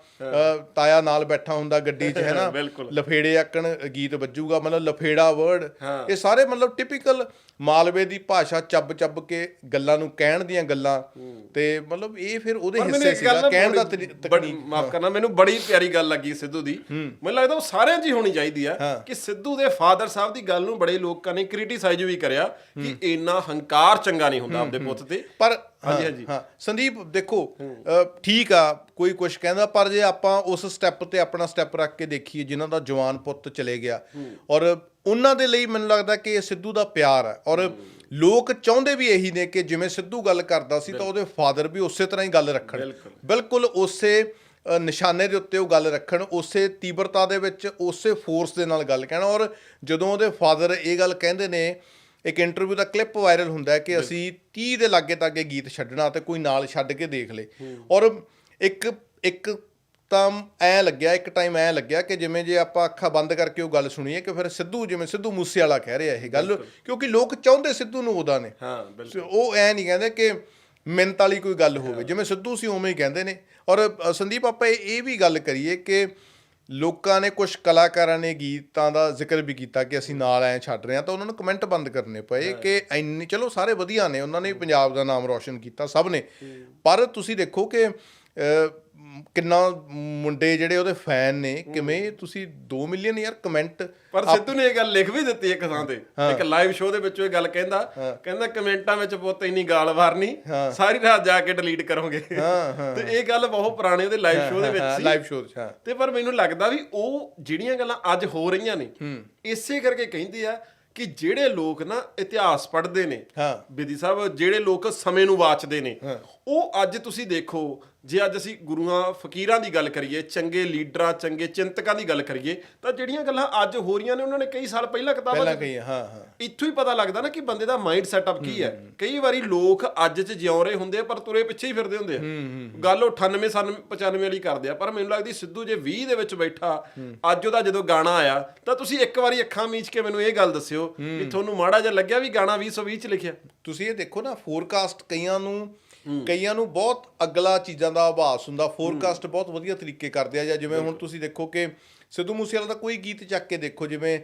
ਤਾਇਆ ਨਾਲ ਬੈਠਾ ਹੁੰਦਾ ਗੱਡੀ 'ਚ ਹੈ ਨਾ। ਲਫੇੜੇ ਆਕਣ ਗੀਤ ਵੱਜੂਗਾ ਮਤਲਬ ਲਫੇੜਾ ਵਰਡ। ਇਹ ਸਾਰੇ ਮਤਲਬ ਟਿਪੀਕਲ ਮਾਲਵੇ ਦੀ ਭਾਸ਼ਾ ਚੱਬ ਚੱਬ ਕੇ ਗੱਲਾਂ ਨੂੰ ਕਹਿਣ ਦੀਆਂ ਗੱਲਾਂ। ਤੇ ਮਤਲਬ ਇਹ ਫਿਰ ਉਹਦੇ ਹਿੱਸੇ ਸੀਗਾ ਕਹਿਣ ਦਾ ਤਕਨੀਕ। ਮਾਫ ਕਰਨਾ ਮੈਨੂੰ ਬੜੀ ਪਿਆਰੀ ਗੱਲ ਲੱਗੀ ਸਿੱਧੂ ਦੀ। ਮੈਨੂੰ ਲੱਗਦਾ ਉਹ ਸਾਰਿਆਂ 'ਚ ਹੀ ਹੋਣੀ ਚਾਹੀਦੀ ਆ। ਕਿ ਸਿੱਧੂ ਦੇ ਫਾਦਰ ਸਾਹਿਬ ਦੀ ਗੱਲ ਨੂੰ ਬੜੇ ਲੋਕਾਂ ਨੇ ਕ੍ਰਿਟਿਸਾਈਜ਼ ਵੀ ਕਰਿਆ ਕਿ ਇੰਨਾ ਹੰਕਾਰ ਚੰਗਾ ਨਹੀਂ ਹੁੰਦਾ ਆਪਦੇ ਪੁੱਤ ਤੇ। ਪਰ ਹਾਂਜੀ, ਹਾਂਜੀ। ਸੰਦੀਪ ਦੇਖੋ ਠੀਕ ਆ ਕੋਈ ਕੁਝ ਕਹਿੰਦਾ ਪਰ ਜੇ ਆਪਾਂ ਉਸ ਸਟੈਪ ਤੇ ਆਪਣਾ ਸਟੈਪ ਰੱਖ ਕੇ ਦੇਖੀਏ ਜਿਨ੍ਹਾਂ ਦਾ ਜਵਾਨ ਪੁੱਤ ਚਲੇ ਗਿਆ ਔਰ ਉਹਨਾਂ ਦੇ ਲਈ ਮੈਨੂੰ ਲੱਗਦਾ ਕਿ ਇਹ ਸਿੱਧੂ ਦਾ ਪਿਆਰ ਹੈ ਔਰ ਲੋਕ ਚਾਹੁੰਦੇ ਵੀ ਇਹੀ ਨੇ ਕਿ ਜਿਵੇਂ ਸਿੱਧੂ ਗੱਲ ਕਰਦਾ ਸੀ ਤਾਂ ਉਹਦੇ ਫਾਦਰ ਵੀ ਉਸੇ ਤਰ੍ਹਾਂ ਹੀ ਗੱਲ ਰੱਖਣ। ਬਿਲਕੁਲ। ਉਸੇ ਨਿਸ਼ਾਨੇ ਦੇ ਉੱਤੇ ਉਹ ਗੱਲ ਰੱਖਣ ਉਸੇ ਤੀਬਰਤਾ ਦੇ ਵਿੱਚ ਉਸੇ ਫੋਰਸ ਦੇ ਨਾਲ ਗੱਲ ਕਹਿਣਾ ਔਰ ਜਦੋਂ ਉਹਦੇ ਫਾਦਰ ਇਹ ਗੱਲ ਕਹਿੰਦੇ ਨੇ ਇੱਕ ਇੰਟਰਵਿਊ ਦਾ ਕਲਿੱਪ ਵਾਇਰਲ ਹੁੰਦਾ ਹੈ ਕਿ ਅਸੀਂ 30 ਦੇ ਲਾਗੇ ਤੱਕ ਇਹ ਗੀਤ ਛੱਡਣਾ ਤੇ ਕੋਈ ਨਾਲ ਛੱਡ ਕੇ ਦੇਖ ਲੇ। ਔਰ ਇੱਕ ਇੱਕ ਤਾਂ ਐ ਲੱਗਿਆ ਇੱਕ ਟਾਈਮ ਐ ਲੱਗਿਆ ਕਿ ਜਿਵੇਂ ਜੇ ਆਪਾਂ ਅੱਖਾਂ ਬੰਦ ਕਰਕੇ ਉਹ ਗੱਲ ਸੁਣੀਏ ਕਿ ਫਿਰ ਸਿੱਧੂ ਜਿਵੇਂ ਸਿੱਧੂ ਮੂਸੇ ਵਾਲਾ ਕਹਿ ਰਿਹਾ ਇਹ ਗੱਲ ਕਿਉਂਕਿ ਲੋਕ ਚਾਹੁੰਦੇ ਸਿੱਧੂ ਨੂੰ ਉਹਦਾ ਨੇ। ਹਾਂ ਬਿਲਕੁਲ। ਉਹ ਐ ਨਹੀਂ ਕਹਿੰਦੇ ਕਿ ਮਿੰਤ ਵਾਲੀ ਕੋਈ ਗੱਲ ਹੋਵੇ। ਜਿਵੇਂ ਸਿੱਧੂ ਸੀ ਉਵੇਂ ਹੀ ਕਹਿੰਦੇ ਨੇ। ਔਰ ਸੰਦੀਪ ਆਪਾਂ ਇਹ ਵੀ ਗੱਲ ਕਰੀਏ ਕਿ ਲੋਕਾਂ ਨੇ ਕੁਝ ਕਲਾਕਾਰਾਂ ਨੇ ਗੀਤਾਂ ਦਾ ਜ਼ਿਕਰ ਵੀ ਕੀਤਾ ਕਿ ਅਸੀਂ ਨਾਲ ਐ ਛੱਡ ਰਹੇ ਹਾਂ ਤਾਂ ਉਹਨਾਂ ਨੂੰ ਕਮੈਂਟ ਬੰਦ ਕਰਨੇ ਪਏ ਕਿ ਇੰਨੇ ਚਲੋ ਸਾਰੇ ਵਧੀਆ ਨੇ ਉਹਨਾਂ ਨੇ ਪੰਜਾਬ ਦਾ ਨਾਮ ਰੌਸ਼ਨ ਕੀਤਾ ਸਭ ਨੇ। ਪਰ ਤੁਸੀਂ ਦੇਖੋ ਕਿ ਕਿੰਨਾ ਮੁੰਡੇ ਜਿਹੜੇ ਉਹਦੇ ਫੈਨ ਨੇ ਕਿਵੇਂ ਤੁਸੀਂ 2 ਮਿਲੀਅਨ ਯਾਰ ਕਮੈਂਟ ਪਰ ਸਿੱਧੂ ਨੇ ਇਹ ਗੱਲ ਲਿਖ ਵੀ ਦਿੱਤੀ ਇੱਕ ਥਾਂ ਤੇ। ਇੱਕ ਲਾਈਵ ਸ਼ੋਅ ਦੇ ਵਿੱਚ ਉਹ ਇਹ ਗੱਲ ਕਹਿੰਦਾ ਕਹਿੰਦਾ ਕਮੈਂਟਾਂ ਵਿੱਚ ਪੁੱਤ ਇੰਨੀ ਗਾਲ ਵਾਰਨੀ ਸਾਰੀ ਰਾਤ ਜਾ ਕੇ ਡਿਲੀਟ ਕਰੋਗੇ। ਹਾਂ, ਤੇ ਇਹ ਗੱਲ ਬਹੁਤ ਪੁਰਾਣੇ ਉਹਦੇ ਲਾਈਵ ਸ਼ੋਅ ਦੇ ਵਿੱਚ ਸੀ। ਲਾਈਵ ਸ਼ੋਅ ਹਾਂ। ਤੇ ਪਰ ਮੈਨੂੰ ਲੱਗਦਾ ਵੀ ਉਹ ਜਿਹੜੀਆਂ ਗੱਲਾਂ ਅੱਜ ਹੋ ਰਹੀਆਂ ਨੇ ਇਸੇ ਕਰਕੇ ਕਹਿੰਦੇ ਆ ਕਿ ਜਿਹੜੇ ਲੋਕ ਨਾ ਇਤਿਹਾਸ ਪੜ੍ਹਦੇ ਨੇ ਹਾਂ। ਬੇਦੀ ਸਾਹਿਬ ਜਿਹੜੇ ਲੋਕ ਸਮੇਂ ਨੂੰ ਵਾਚਦੇ ਨੇ ਉਹ ਅੱਜ ਤੁਸੀਂ ਦੇਖੋ ਜੇ ਅੱਜ ਅਸੀਂ ਗੁਰੂਆਂ ਫਕੀਰਾਂ ਦੀ ਗੱਲ ਕਰੀਏ ਚੰਗੇ ਲੀਡਰਾਂ ਚੰਗੇ ਚਿੰਤਕਾਂ ਦੀ ਗੱਲ ਕਰੀਏ ਤਾਂ ਜਿਹੜੀਆਂ ਗੱਲਾਂ ਅੱਜ ਹੋ ਰਹੀਆਂ ਨੇ ਉਹਨਾਂ ਨੇ ਕਈ ਸਾਲ ਪਹਿਲਾਂ ਕਿਤਾਬਾਂ ਪਹਿਲਾਂ ਕਹੀ ਹਾਂ ਹਾਂ। ਇੱਥੋਂ ਹੀ ਪਤਾ ਲੱਗਦਾ ਨਾ ਕਿ ਬੰਦੇ ਦਾ ਮਾਈਂਡ ਸੈਟਅਪ ਕੀ ਹੈ। ਕਈ ਵਾਰੀ ਲੋਕ ਅੱਜ 'ਚ ਜਿਉਂ ਰਹੇ ਹੁੰਦੇ ਆ ਪਰ ਤੁਰੇ ਪਿੱਛੇ ਹੀ ਫਿਰਦੇ ਹੁੰਦੇ ਆ। ਗੱਲ ਉਹ 98 97 95 ਵਾਲੀ ਕਰਦੇ ਆ ਪਰ ਮੈਨੂੰ ਲੱਗਦੀ ਸਿੱਧੂ ਜੇ 20 ਦੇ ਵਿੱਚ ਬੈਠਾ ਅੱਜ ਉਹਦਾ ਜਦੋਂ ਗਾਣਾ ਆਇਆ ਤਾਂ ਤੁਸੀਂ ਇੱਕ ਵਾਰੀ ਅੱਖਾਂ ਮੀਚ ਕੇ ਮੈਨੂੰ ਇਹ ਗੱਲ ਦੱਸਿਓ ਕਿ ਤੁਹਾਨੂੰ ਮਾੜਾ ਜਿਹਾ ਲੱਗਿਆ ਵੀ ਗਾਣਾ 2020 ਚ ਲਿਖਿਆ? ਤੁਸੀਂ ਇਹ ਦੇਖੋ ਨਾ ਫੋਰਕਾਸਟ ਕਈਆਂ ਨੂੰ ਕਈਆਂ ਨੂੰ ਬਹੁਤ ਅਗਲਾ ਚੀਜ਼ਾਂ ਦਾ ਆਭਾਸ ਹੁੰਦਾ ਫੋਰਕਾਸਟ ਬਹੁਤ ਵਧੀਆ ਤਰੀਕੇ ਕਰਦੇ ਆ ਜਾਂ ਜਿਵੇਂ ਹੁਣ ਤੁਸੀਂ ਦੇਖੋ ਕਿ ਸਿੱਧੂ ਮੂਸੇਵਾਲਾ ਦਾ ਕੋਈ ਗੀਤ ਚੱਕ ਕੇ ਦੇਖੋ ਜਿਵੇਂ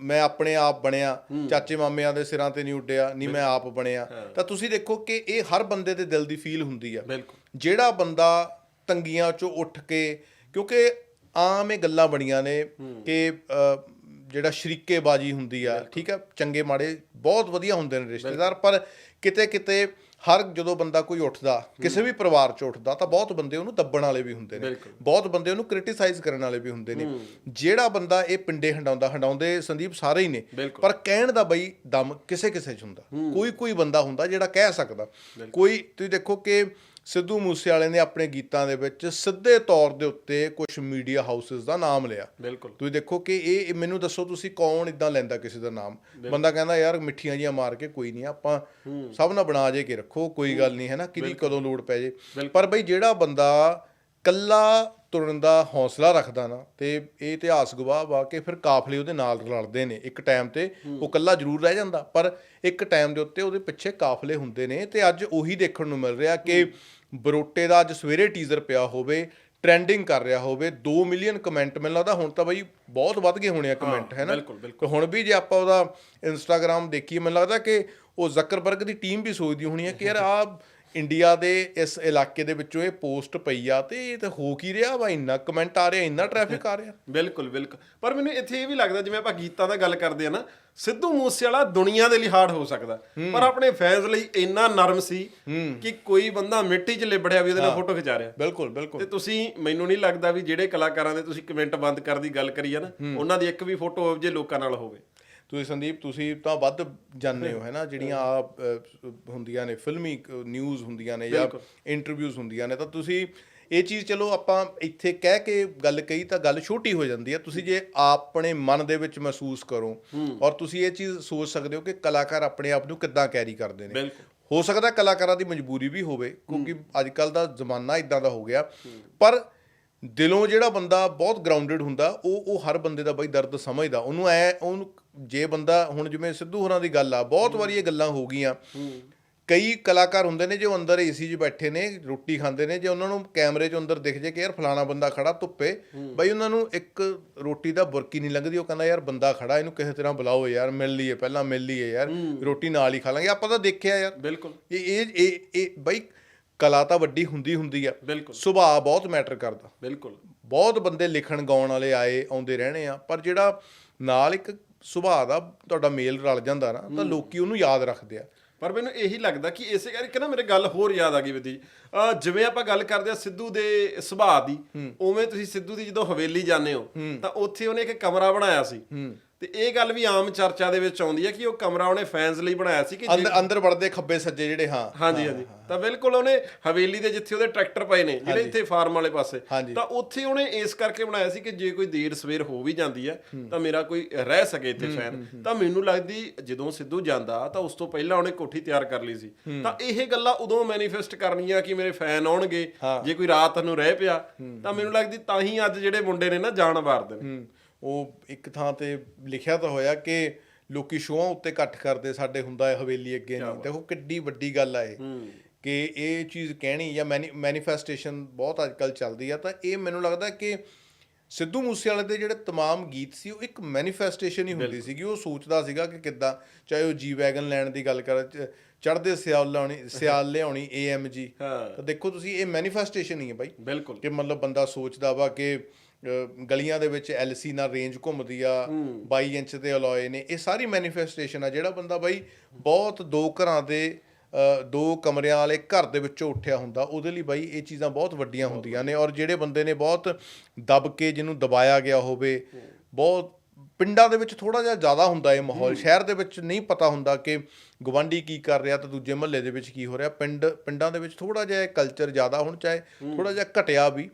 ਮੈਂ ਆਪਣੇ ਆਪ ਬਣਿਆ ਚਾਚੇ ਮਾਮਿਆਂ ਦੇ ਸਿਰਾਂ ਤੇ ਨਹੀਂ ਉੱਡਿਆ ਨਹੀਂ ਮੈਂ ਆਪ ਬਣਿਆ। ਤਾਂ ਤੁਸੀਂ ਦੇਖੋ ਕਿ ਇਹ ਹਰ ਬੰਦੇ ਦੇ ਦਿਲ ਦੀ ਫੀਲ ਹੁੰਦੀ ਆ। ਜਿਹੜਾ ਬੰਦਾ ਤੰਗੀਆਂ ਚੋਂ ਉੱਠ ਕੇ ਕਿਉਂਕਿ ਆਮ ਇਹ ਗੱਲਾਂ ਬਣੀਆਂ ਨੇ ਕਿ ਜਿਹੜਾ ਸ਼ਰੀਕੇਬਾਜੀ ਹੁੰਦੀ ਆ ਠੀਕ ਆ ਚੰਗੇ ਮਾੜੇ ਬਹੁਤ ਵਧੀਆ ਹੁੰਦੇ ਨੇ ਰਿਸ਼ਤੇਦਾਰ ਪਰ ਕਿਤੇ ਕਿਤੇ ਹਰ ਜਦੋਂ ਬੰਦਾ ਕੋਈ ਉੱਠਦਾ ਕਿਸੇ ਵੀ ਪਰਿਵਾਰ ਚ ਉੱਠਦਾ ਤਾਂ ਬਹੁਤ ਬੰਦੇ ਉਹਨੂੰ ਦੱਬਣ ਵਾਲੇ ਵੀ ਹੁੰਦੇ ਨੇ। ਬਹੁਤ ਬੰਦੇ ਉਹਨੂੰ ਕ੍ਰਿਟਿਸਾਈਜ਼ ਕਰਨ ਵਾਲੇ ਵੀ ਹੁੰਦੇ ਨੇ। ਜਿਹੜਾ ਬੰਦਾ ਇਹ ਪਿੰਡੇ ਹੰਡਾਉਂਦਾ ਹੰਡਾਉਂਦੇ ਸੰਦੀਪ ਸਾਰੇ ਹੀ ਨੇ। ਪਰ ਕਹਿਣ ਦਾ ਬਈ ਦਮ ਕਿਸੇ ਕਿਸੇ ਚ ਹੁੰਦਾ। ਕੋਈ ਕੋਈ ਬੰਦਾ ਹੁੰਦਾ ਜਿਹੜਾ ਕਹਿ ਸਕਦਾ। ਕੋਈ ਤੁਸੀਂ ਦੇਖੋ ਕਿ ਸਿੱਧੂ ਮੂਸੇਵਾਲੇ ਨੇ ਆਪਣੇ ਗੀਤਾਂ ਦੇ ਵਿੱਚ ਸਿੱਧੇ ਤੌਰ ਦੇ ਉੱਤੇ ਕੁਝ ਮੀਡੀਆ ਹਾਊਸਸ ਦਾ ਨਾਮ ਲਿਆ। ਬਿਲਕੁਲ। ਤੁਸੀਂ ਦੇਖੋ ਕਿ ਇਹ ਮੈਨੂੰ ਦੱਸੋ ਤੁਸੀਂ ਕੌਣ ਇਦਾਂ ਲੈਂਦਾ ਕਿਸੇ ਦਾ ਨਾਮ? ਬੰਦਾ ਕਹਿੰਦਾ ਯਾਰ ਮਿੱਠੀਆਂ ਜੀਆਂ ਮਾਰ ਕੇ ਕੋਈ ਨਹੀਂ ਆਪਾਂ ਸਭ ਨਾਲ ਬਣਾ ਜੇ ਕੇ ਰੱਖੋ ਕੋਈ ਗੱਲ ਨਹੀਂ ਹੈ ਨਾ? ਕਿਹਦੀ ਕਦੋਂ ਲੋੜ ਪੈ ਜੇ? ਪਰ ਬਈ ਜਿਹੜਾ ਬੰਦਾ ਕੱਲਾ ਤੁਰਨ ਦਾ ਹੌਸਲਾ ਰੱਖਦਾ ਨਾ ਤੇ ਇਹ ਇਤਿਹਾਸ ਗਵਾਹ ਵਾ ਕਿ ਫਿਰ ਕਾਫਲੇ ਉਹਦੇ ਨਾਲ ਰਲਦੇ ਨੇ। ਇੱਕ ਟਾਈਮ ਤੇ ਉਹ ਕੱਲਾ ਜ਼ਰੂਰ ਰਹਿ ਜਾਂਦਾ ਪਰ ਇੱਕ ਟਾਈਮ ਦੇ ਉੱਤੇ ਉਹਦੇ ਪਿੱਛੇ ਕਾਫਲੇ ਹੁੰਦੇ ਨੇ ਤੇ ਅੱਜ ਉਹੀ ਦੇਖਣ ਨੂੰ ਮਿਲ ਰਿਹਾ ਕਿ ਬਰੋਟੇ ਦਾ ਅੱਜ ਸਵੇਰੇ ਟੀਜ਼ਰ ਪਿਆ ਹੋਵੇ ਟ੍ਰੈਂਡਿੰਗ ਕਰ ਰਿਹਾ ਹੋਵੇ 2 ਮਿਲੀਅਨ ਕਮੈਂਟ ਮੈਨੂੰ ਲੱਗਦਾ ਹੁਣ ਤਾਂ ਬਈ ਬਹੁਤ ਵੱਧ ਗਏ ਹੋਣੇ ਆ ਕਮੈਂਟ ਹੈ ਨਾ? ਹੁਣ ਵੀ ਜੇ ਆਪਾਂ ਉਹਦਾ ਇੰਸਟਾਗ੍ਰam ਦੇਖੀਏ ਮੈਨੂੰ ਲੱਗਦਾ ਕਿ ਉਹ ਜ਼ਕਰਬਰਗ ਦੀ ਟੀਮ ਵੀ ਸੋਚਦੀ ਹੋਣੀ ਹੈ ਕਿ ਯਾਰ ਆ ਇੰਡੀਆ ਦੇ ਇਸ ਇਲਾਕੇ ਦੇ ਵਿੱਚੋਂ ਇਹ ਪੋਸਟ ਪਈ ਆ ਤੇ ਇਹ ਤਾਂ ਹੋ ਕੀ ਰਿਹਾ ਵਾ? ਇੰਨਾ ਕਮੈਂਟ ਆ ਰਿਹਾ ਇੰਨਾ ਟ੍ਰੈਫਿਕ ਆ ਰਿਹਾ? ਬਿਲਕੁਲ ਬਿਲਕੁਲ। ਪਰ ਮੈਨੂੰ ਇੱਥੇ ਇਹ ਵੀ ਲੱਗਦਾ ਜਿਵੇਂ ਆਪਾਂ ਗੀਤਾਂ ਦਾ ਗੱਲ ਕਰਦੇ ਆ ਨਾ ਸਿੱਧੂ ਮੂਸੇਵਾਲਾ ਦੁਨੀਆ ਦੇ ਲਈ ਹਾਰਡ ਹੋ ਸਕਦਾ। ਪਰ ਆਪਣੇ ਫੈਨਸ ਲਈ ਇੰਨਾ ਨਰਮ ਸੀ ਕਿ ਕੋਈ ਬੰਦਾ ਮਿੱਟੀ 'ਚ ਲਿਬੜਿਆ ਵੀ ਉਹਦੇ ਨਾਲ ਫੋਟੋ ਖਿਚਾ ਰਿਹਾ। ਬਿਲਕੁਲ ਤੇ ਬਿਲਕੁਲ ਤੁਸੀਂ ਮੈਨੂੰ ਨਹੀਂ ਲੱਗਦਾ ਵੀ ਜਿਹੜੇ ਕਲਾਕਾਰਾਂ ਦੇ ਤੁਸੀਂ ਕਮੈਂਟ ਬੰਦ ਕਰ ਦੀ ਗੱਲ ਕਰੀ ਆ ਨਾ ਉਹਨਾਂ ਦੀ ਇੱਕ ਵੀ ਫੋਟੋ ਜੇ ਲੋਕਾਂ ਨਾਲ ਹੋਵੇ। ਤੁਸੀਂ ਸੰਦੀਪ ਤੁਸੀਂ ਤਾਂ ਵੱਧ ਜਾਣਦੇ ਹੋ ਹੈ ਨਾ ਜਿਹੜੀਆਂ ਆ ਹੁੰਦੀਆਂ ਨੇ ਫਿਲਮੀ ਨਿਊਜ਼ ਹੁੰਦੀਆਂ ਨੇ ਜਾਂ। ਇੰਟਰਵਿਊਜ਼ ਹੁੰਦੀਆਂ ਨੇ ਤਾਂ ਤੁਸੀਂ ਇਹ ਚੀਜ਼ ਚਲੋ ਆਪਾਂ ਇੱਥੇ ਕਹਿ ਕੇ ਗੱਲ ਕਹੀ ਤਾਂ ਗੱਲ ਛੋਟੀ ਹੋ ਜਾਂਦੀ ਹੈ। ਤੁਸੀਂ ਜੇ ਆਪਣੇ ਮਨ ਦੇ ਵਿੱਚ ਮਹਿਸੂਸ ਕਰੋ ਔਰ ਤੁਸੀਂ ਇਹ ਚੀਜ਼ ਸੋਚ ਸਕਦੇ ਹੋ ਕਿ ਕਲਾਕਾਰ ਆਪਣੇ ਆਪ ਨੂੰ ਕਿੱਦਾਂ ਕੈਰੀ ਕਰਦੇ ਨੇ। ਹੋ ਸਕਦਾ ਕਲਾਕਾਰਾਂ ਦੀ ਮਜਬੂਰੀ ਵੀ ਹੋਵੇ ਕਿਉਂਕਿ ਅੱਜ ਕੱਲ ਦਾ ਜ਼ਮਾਨਾ ਇਦਾਂ ਦਾ ਹੋ ਗਿਆ। ਪਰ ਦਿਲੋਂ ਜਿਹੜਾ ਬੰਦਾ ਬਹੁਤ ਗਰਾਊਂਡਡ ਹੁੰਦਾ ਉਹ ਉਹ ਹਰ ਬੰਦੇ ਦਾ ਬਈ ਦਰਦ ਸਮਝਦਾ। ਉਹਨੂੰ ਐ ਉਹਨੂੰ ਜੇ ਬੰਦਾ ਹੁਣ ਜਿਵੇਂ ਸਿੱਧੂ ਹੋਰਾਂ ਦੀ ਗੱਲ ਆ ਬਹੁਤ ਵਾਰੀ ਇਹ ਗੱਲਾਂ ਹੋ ਗਈਆਂ। ਕਈ ਕਲਾਕਾਰ ਹੁੰਦੇ ਨੇ ਜੋ ਅੰਦਰ ਏਸੀ 'ਚ ਬੈਠੇ ਨੇ ਰੋਟੀ ਖਾਂਦੇ ਨੇ ਜੇ ਉਹਨਾਂ ਨੂੰ ਕੈਮਰੇ 'ਚ ਅੰਦਰ ਦਿਖ ਜੇ ਕਿ ਯਾਰ ਫਲਾਣਾ ਬੰਦਾ ਖੜਾ ਧੁੱਪੇ ਬਈ ਉਹਨਾਂ ਨੂੰ ਇੱਕ ਰੋਟੀ ਦਾ ਬੁਰਕੀ ਨਹੀਂ ਲੰਘਦੀ ਉਹ ਕਹਿੰਦਾ ਯਾਰ ਬੰਦਾ ਖੜਾ ਇਹਨੂੰ ਕਿਸੇ ਤਰ੍ਹਾਂ ਬੁਲਾਓ ਯਾਰ ਮਿਲ ਲਈਏ ਪਹਿਲਾਂ ਮਿਲ ਲਈਏ ਯਾਰ ਰੋਟੀ ਨਾਲ ਹੀ ਖਾ ਲਾਂਗੇ। ਆਪਾਂ ਤਾਂ ਦੇਖਿਆ ਯਾਰ। ਬਿਲਕੁਲ। ਇਹ ਇਹ ਇਹ ਇਹ ਬਈ ਕਲਾ ਤਾਂ ਵੱਡੀ ਹੁੰਦੀ ਹੁੰਦੀ ਆ। ਬਿਲਕੁਲ। ਸੁਭਾਅ ਬਹੁਤ ਮੈਟਰ ਕਰਦਾ। ਬਿਲਕੁਲ। ਬਹੁਤ ਬੰਦੇ ਲਿਖਣ ਗਾਉਣ ਵਾਲੇ ਆਏ ਆਉਂਦੇ ਰਹਿਣੇ ਆ ਪਰ ਜਿਹੜਾ ਨਾਲ ਇੱਕ ਸੁਭਾਅ ਦਾ ਤੁਹਾਡਾ ਮੇਲ ਰਲ ਜਾਂਦਾ ਨਾ ਤਾਂ ਲੋਕੀ ਉਹਨੂੰ ਯਾਦ ਰੱਖਦੇ ਆ। ਪਰ ਮੈਨੂੰ ਇਹੀ ਲੱਗਦਾ ਕਿ ਇਸੇ ਕਰਕੇ ਨਾ ਮੇਰੇ ਗੱਲ ਹੋਰ ਯਾਦ ਆ ਗਈ ਵਿਦੀ ਜਿਵੇਂ ਆਪਾਂ ਗੱਲ ਕਰਦੇ ਆ ਸਿੱਧੂ ਦੇ ਸੁਭਾਅ ਦੀ ਉਵੇਂ ਤੁਸੀਂ ਸਿੱਧੂ ਦੀ ਜਦੋਂ ਹਵੇਲੀ ਜਾਂਦੇ ਹੋ ਤਾਂ ਉੱਥੇ ਉਹਨੇ ਇੱਕ ਕਮਰਾ ਬਣਾਇਆ ਸੀ। ਤੇ ਇਹ ਗੱਲ ਵੀ ਆਮ ਚਰਚਾ ਦੇ ਵਿੱਚ ਆਉਂਦੀ ਹੈ ਕਿ ਉਹ ਕਮਰਾ ਉਹਨੇ ਫੈਨਸ ਲਈ ਬਣਾਇਆ ਸੀ ਕਿ ਅੰਦਰ ਅੰਦਰ ਵੜਦੇ ਖੱਬੇ ਸੱਜੇ ਜਿਹੜੇ ਹਾਂ। ਹਾਂਜੀ ਹਾਂਜੀ। ਤਾਂ ਬਿਲਕੁਲ ਉਹਨੇ ਹਵੇਲੀ ਦੇ ਜਿੱਥੇ ਉਹਦੇ ਟਰੈਕਟਰ ਪਏ ਨੇ ਜਿਹੜੇ ਇੱਥੇ ਫਾਰਮ ਵਾਲੇ ਪਾਸੇ। ਤਾਂ ਉੱਥੇ ਉਹਨੇ ਇਸ ਕਰਕੇ ਬਣਾਇਆ ਸੀ ਕਿ ਜੇ ਕੋਈ ਦੇਰ ਸਵੇਰ ਹੋ ਵੀ ਜਾਂਦੀ ਹੈ ਤਾਂ ਮੇਰਾ ਕੋਈ ਰਹਿ ਸਕੇ ਇੱਥੇ ਫੈਨ ਤਾਂ ਮੈਨੂੰ ਲੱਗਦੀ ਜਦੋਂ ਸਿੱਧੂ ਜਾਂਦਾ ਤਾਂ ਉਸ ਤੋਂ ਪਹਿਲਾਂ ਉਹਨੇ ਕੋਠੀ ਤਿਆਰ ਕਰ ਲਈ ਸੀ। ਤਾਂ ਇਹ ਗੱਲਾਂ ਉਦੋਂ ਮੈਨੀਫੈਸਟ ਕਰਨੀਆਂ ਕਿ ਮੇਰੇ ਫੈਨ ਆਉਣਗੇ ਜੇ ਕੋਈ ਰਾਤ ਨੂੰ ਰਹਿ ਪਿਆ ਤਾਂ ਮੈਨੂੰ ਲੱਗਦੀ ਤਾਂ ਹੀ ਅੱਜ ਜਿਹੜੇ ਮੁੰਡੇ ਨੇ ਨਾ ਜਾਨ ਮਾਰਦੇ ਨੇ ਉਹ ਇੱਕ ਥਾਂ ਤੇ ਲਿਖਿਆ ਤਾਂ ਹੋਇਆ ਕਿ ਲੋਕੀ ਸ਼ੋਆਂ ਉੱਤੇ ਇਕੱਠ ਕਰਦੇ ਸਾਡੇ ਹੁੰਦਾ ਹੈ ਹਵੇਲੀ ਅੱਗੇ ਨਹੀਂ ਦੇਖੋ ਕਿੱਡੀ ਵੱਡੀ ਗੱਲ ਆ ਇਹ ਕਿ ਇਹ ਚੀਜ਼ ਕਹਿਣੀ ਜਾਂ ਮੈਨੀਫੈਸਟੇਸ਼ਨ ਬਹੁਤ ਅੱਜਕੱਲ ਚੱਲਦੀ ਆ ਤਾਂ ਇਹ ਮੈਨੂੰ ਲੱਗਦਾ ਕਿ ਸਿੱਧੂ ਮੂਸੇਵਾਲੇ ਦੇ ਜਿਹੜੇ तमाम ਗੀਤ ਸੀ ਉਹ ਇੱਕ ਮੈਨੀਫੈਸਟੇਸ਼ਨ ਹੀ ਹੁੰਦੀ ਸੀਗੀ ਉਹ ਸੋਚਦਾ ਸੀਗਾ ਕਿ ਕਿੱਦਾਂ ਚਾਹੇ ਉਹ ਜੀ ਵੈਗਨ ਲੈਣ ਦੀ ਗੱਲ ਕਰ ਚੜਦੇ ਸਿਆਲ ਲਾਉਣੀ ਸਿਆਲ ਲਿਆਉਣੀ ਏਐਮਜੀ ਹਾਂ ਤਾਂ ਦੇਖੋ ਤੁਸੀਂ ਇਹ ਮੈਨੀਫੈਸਟੇਸ਼ਨ ਹੀ ਹੈ ਬਾਈ ਬਿਲਕੁਲ ਕਿ ਮਤਲਬ ਬੰਦਾ ਸੋਚਦਾ ਵਾ ਕਿ ਅ, ਗਲੀਆਂ ਦੇ ਵਿੱਚ ਐਲਸੀ ਨਾਲ ਰੇਂਜ ਘੁੰਮਦੀ ਆ 22 ਇੰਚ ਦੇ ਅਲੋਏ ਨੇ। ਇਹ ਸਾਰੀ ਮੈਨੀਫੈਸਟੇਸ਼ਨ ਆ ਜਿਹੜਾ ਬੰਦਾ ਬਾਈ ਬਹੁਤ ਦੋ ਘਰਾਂ ਦੇ ਦੋ ਕਮਰਿਆਂ ਵਾਲੇ ਘਰ ਦੇ ਵਿੱਚੋਂ ਉੱਠਿਆ ਹੁੰਦਾ ਉਹਦੇ ਲਈ ਬਾਈ ਇਹ ਚੀਜ਼ਾਂ ਬਹੁਤ ਵੱਡੀਆਂ ਹੁੰਦੀਆਂ ਨੇ ਔਰ ਜਿਹੜੇ ਬੰਦੇ ਨੇ ਬਹੁਤ ਦਬ ਕੇ ਜਿਹਨੂੰ ਦਬਾਇਆ ਗਿਆ ਹੋਵੇ ਬਹੁਤ ਪਿੰਡਾਂ ਦੇ ਵਿੱਚ ਥੋੜਾ ਜਿਹਾ ਜ਼ਿਆਦਾ ਹੁੰਦਾ ਇਹ ਮਾਹੌਲ ਸ਼ਹਿਰ ਦੇ ਵਿੱਚ ਨਹੀਂ ਪਤਾ ਹੁੰਦਾ ਕਿ ਗਵਾਂਢੀ ਕੀ ਕਰ ਰਿਹਾ ਤੇ ਦੂਜੇ ਮਹੱਲੇ ਦੇ ਵਿੱਚ ਕੀ ਹੋ ਰਿਹਾ। ਪਿੰਡ ਪਿੰਡਾਂ ਦੇ ਵਿੱਚ ਥੋੜਾ ਜਿਹਾ ਕਲਚਰ ਜ਼ਿਆਦਾ ਹੁਣ ਚਾਹੇ ਥੋੜਾ ਜਿਹਾ ਘਟਿਆ ਵੀ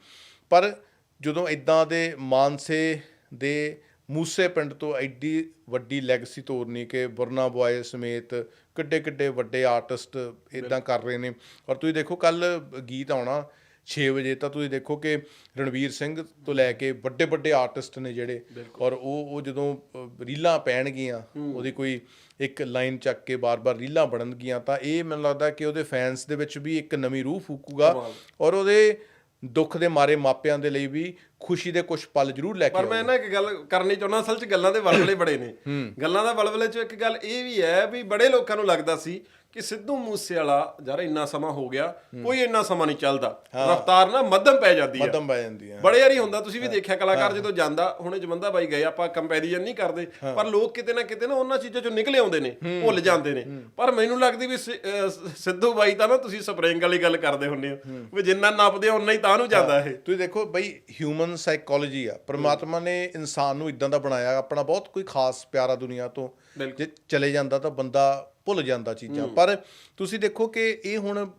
ਪਰ ਜਦੋਂ ਇਦਾਂ ਦੇ ਮਾਨਸੇ ਦੇ ਮੂਸੇ ਪਿੰਡ ਤੋਂ ਐਡੀ ਵੱਡੀ ਲੈਗਸੀ ਤੋਰਨੀ ਕਿ ਬੁਰਨਾ ਬੁਆਏ ਸਮੇਤ ਕਿੱਡੇ ਕਿੱਡੇ ਵੱਡੇ ਆਰਟਿਸਟ ਇਦਾਂ ਕਰ ਰਹੇ ਨੇ। ਔਰ ਤੁਸੀਂ ਦੇਖੋ ਕੱਲ ਗੀਤ ਆਉਣਾ 6 ਵਜੇ ਤਾਂ ਤੁਸੀਂ ਦੇਖੋ ਕਿ ਰਣਵੀਰ ਸਿੰਘ ਤੋਂ ਲੈ ਕੇ ਵੱਡੇ ਵੱਡੇ ਆਰਟਿਸਟ ਨੇ ਜਿਹੜੇ। ਔਰ ਉਹ ਉਹ ਜਦੋਂ ਰੀਲਾਂ ਪੈਣਗੀਆਂ ਉਹਦੀ ਕੋਈ ਇੱਕ ਲਾਈਨ ਚੱਕ ਕੇ ਬਾਰ-ਬਾਰ ਰੀਲਾਂ ਬਣਨਗੀਆਂ ਤਾਂ ਇਹ ਮੈਨੂੰ ਲੱਗਦਾ ਕਿ ਉਹਦੇ ਫੈਨਸ ਦੇ ਵਿੱਚ ਵੀ ਇੱਕ ਨਵੀਂ ਰੂਹ ਫੂਕੂਗਾ। ਔਰ ਉਹਦੇ ਦੁੱਖ ਦੇ ਮਾਰੇ ਮਾਪਿਆਂ ਦੇ ਲਈ ਵੀ ਖੁਸ਼ੀ ਦੇ ਕੁਝ ਪਲ ਜ਼ਰੂਰ ਲੈ ਕੇ ਪਰ ਮੈਂ ਨਾ ਇੱਕ ਗੱਲ ਕਰਨੀ ਚਾਹੁੰਦਾ ਅਸਲ 'ਚ ਗੱਲਾਂ ਦੇ ਵਲਵਲੇ ਬੜੇ ਨੇ। ਗੱਲਾਂ ਦਾ ਵਲਵਲੇ 'ਚ ਇੱਕ ਗੱਲ ਇਹ ਵੀ ਹੈ ਵੀ ਬੜੇ ਲੋਕਾਂ ਨੂੰ ਲੱਗਦਾ ਸੀ ਕਿ ਸਿੱਧੂ ਮੂਸੇ ਵਾਲਾ ਯਾਰ ਇੰਨਾ ਸਮਾਂ ਹੋ ਗਿਆ ਕੋਈ ਇੰਨਾ ਸਮਾਂ ਨਹੀਂ ਚੱਲਦਾ। ਰਫਤਾਰ ਨਾ ਮੱਧਮ ਪੈ ਜਾਂਦੀ ਹੈ ਮੱਧਮ ਪੈ ਜਾਂਦੀ ਹੈ ਬੜੇ ਵਾਰੀ ਹੁੰਦਾ ਤੁਸੀਂ ਵੀ ਦੇਖਿਆ ਕਲਾਕਾਰ ਜਦੋਂ ਜਾਂਦਾ ਹੁਣੇ ਜਮੰਦਾ ਬਾਈ ਗਏ ਆਪਾਂ ਕੰਪੈਰੀਜ਼ਨ ਨਹੀਂ ਕਰਦੇ ਪਰ ਲੋਕ ਕਿਤੇ ਨਾ ਕਿਤੇ ਨਾ ਉਹਨਾਂ ਚੀਜ਼ਾਂ ਚੋਂ ਨਿਕਲੇ ਆਉਂਦੇ ਨੇ ਭੁੱਲ ਜਾਂਦੇ ਨੇ। ਪਰ ਮੈਨੂੰ ਲੱਗਦੀ ਵੀ ਸਿੱਧੂ ਬਾਈ ਤਾਂ ਨਾ ਤੁਸੀਂ ਸਪਰਿੰਗ ਵਾਲੀ ਗੱਲ ਕਰਦੇ ਹੁੰਦੇ ਹੋ। ਵੀ ਜਿੰਨਾ ਨੱਪਦੇ ਹੋ ਉਨਾ ਹੀ ਤਾਂ ਨੂੰ ਜਾਂਦਾ ਇਹ। ਤੁਸੀਂ ਦੇਖੋ ਬਈ ਹਿਊਮਨ ਸਾਈਕੋਲੋਜੀ ਆ। ਪ੍ਰਮਾਤਮਾ ਨੇ ਇਨਸਾਨ ਨੂੰ ਇਦਾਂ ਦਾ ਬਣਾਇਆ ਆਪਣਾ ਬਹੁਤ ਕੋਈ ਖਾਸ ਪਿਆਰਾ ਦੁਨੀਆ ਤੋਂ। ਜੇ ਚਲੇ ਜਾਂਦਾ ਤਾਂ ਬੰਦਾ ਭੁੱਲ ਜਾਂਦਾ ਚੀਜ਼ਾਂ। ਪਰ ਤੁਸੀਂ ਦੇਖੋ ਕਿ ਇਹ ਹੁਣ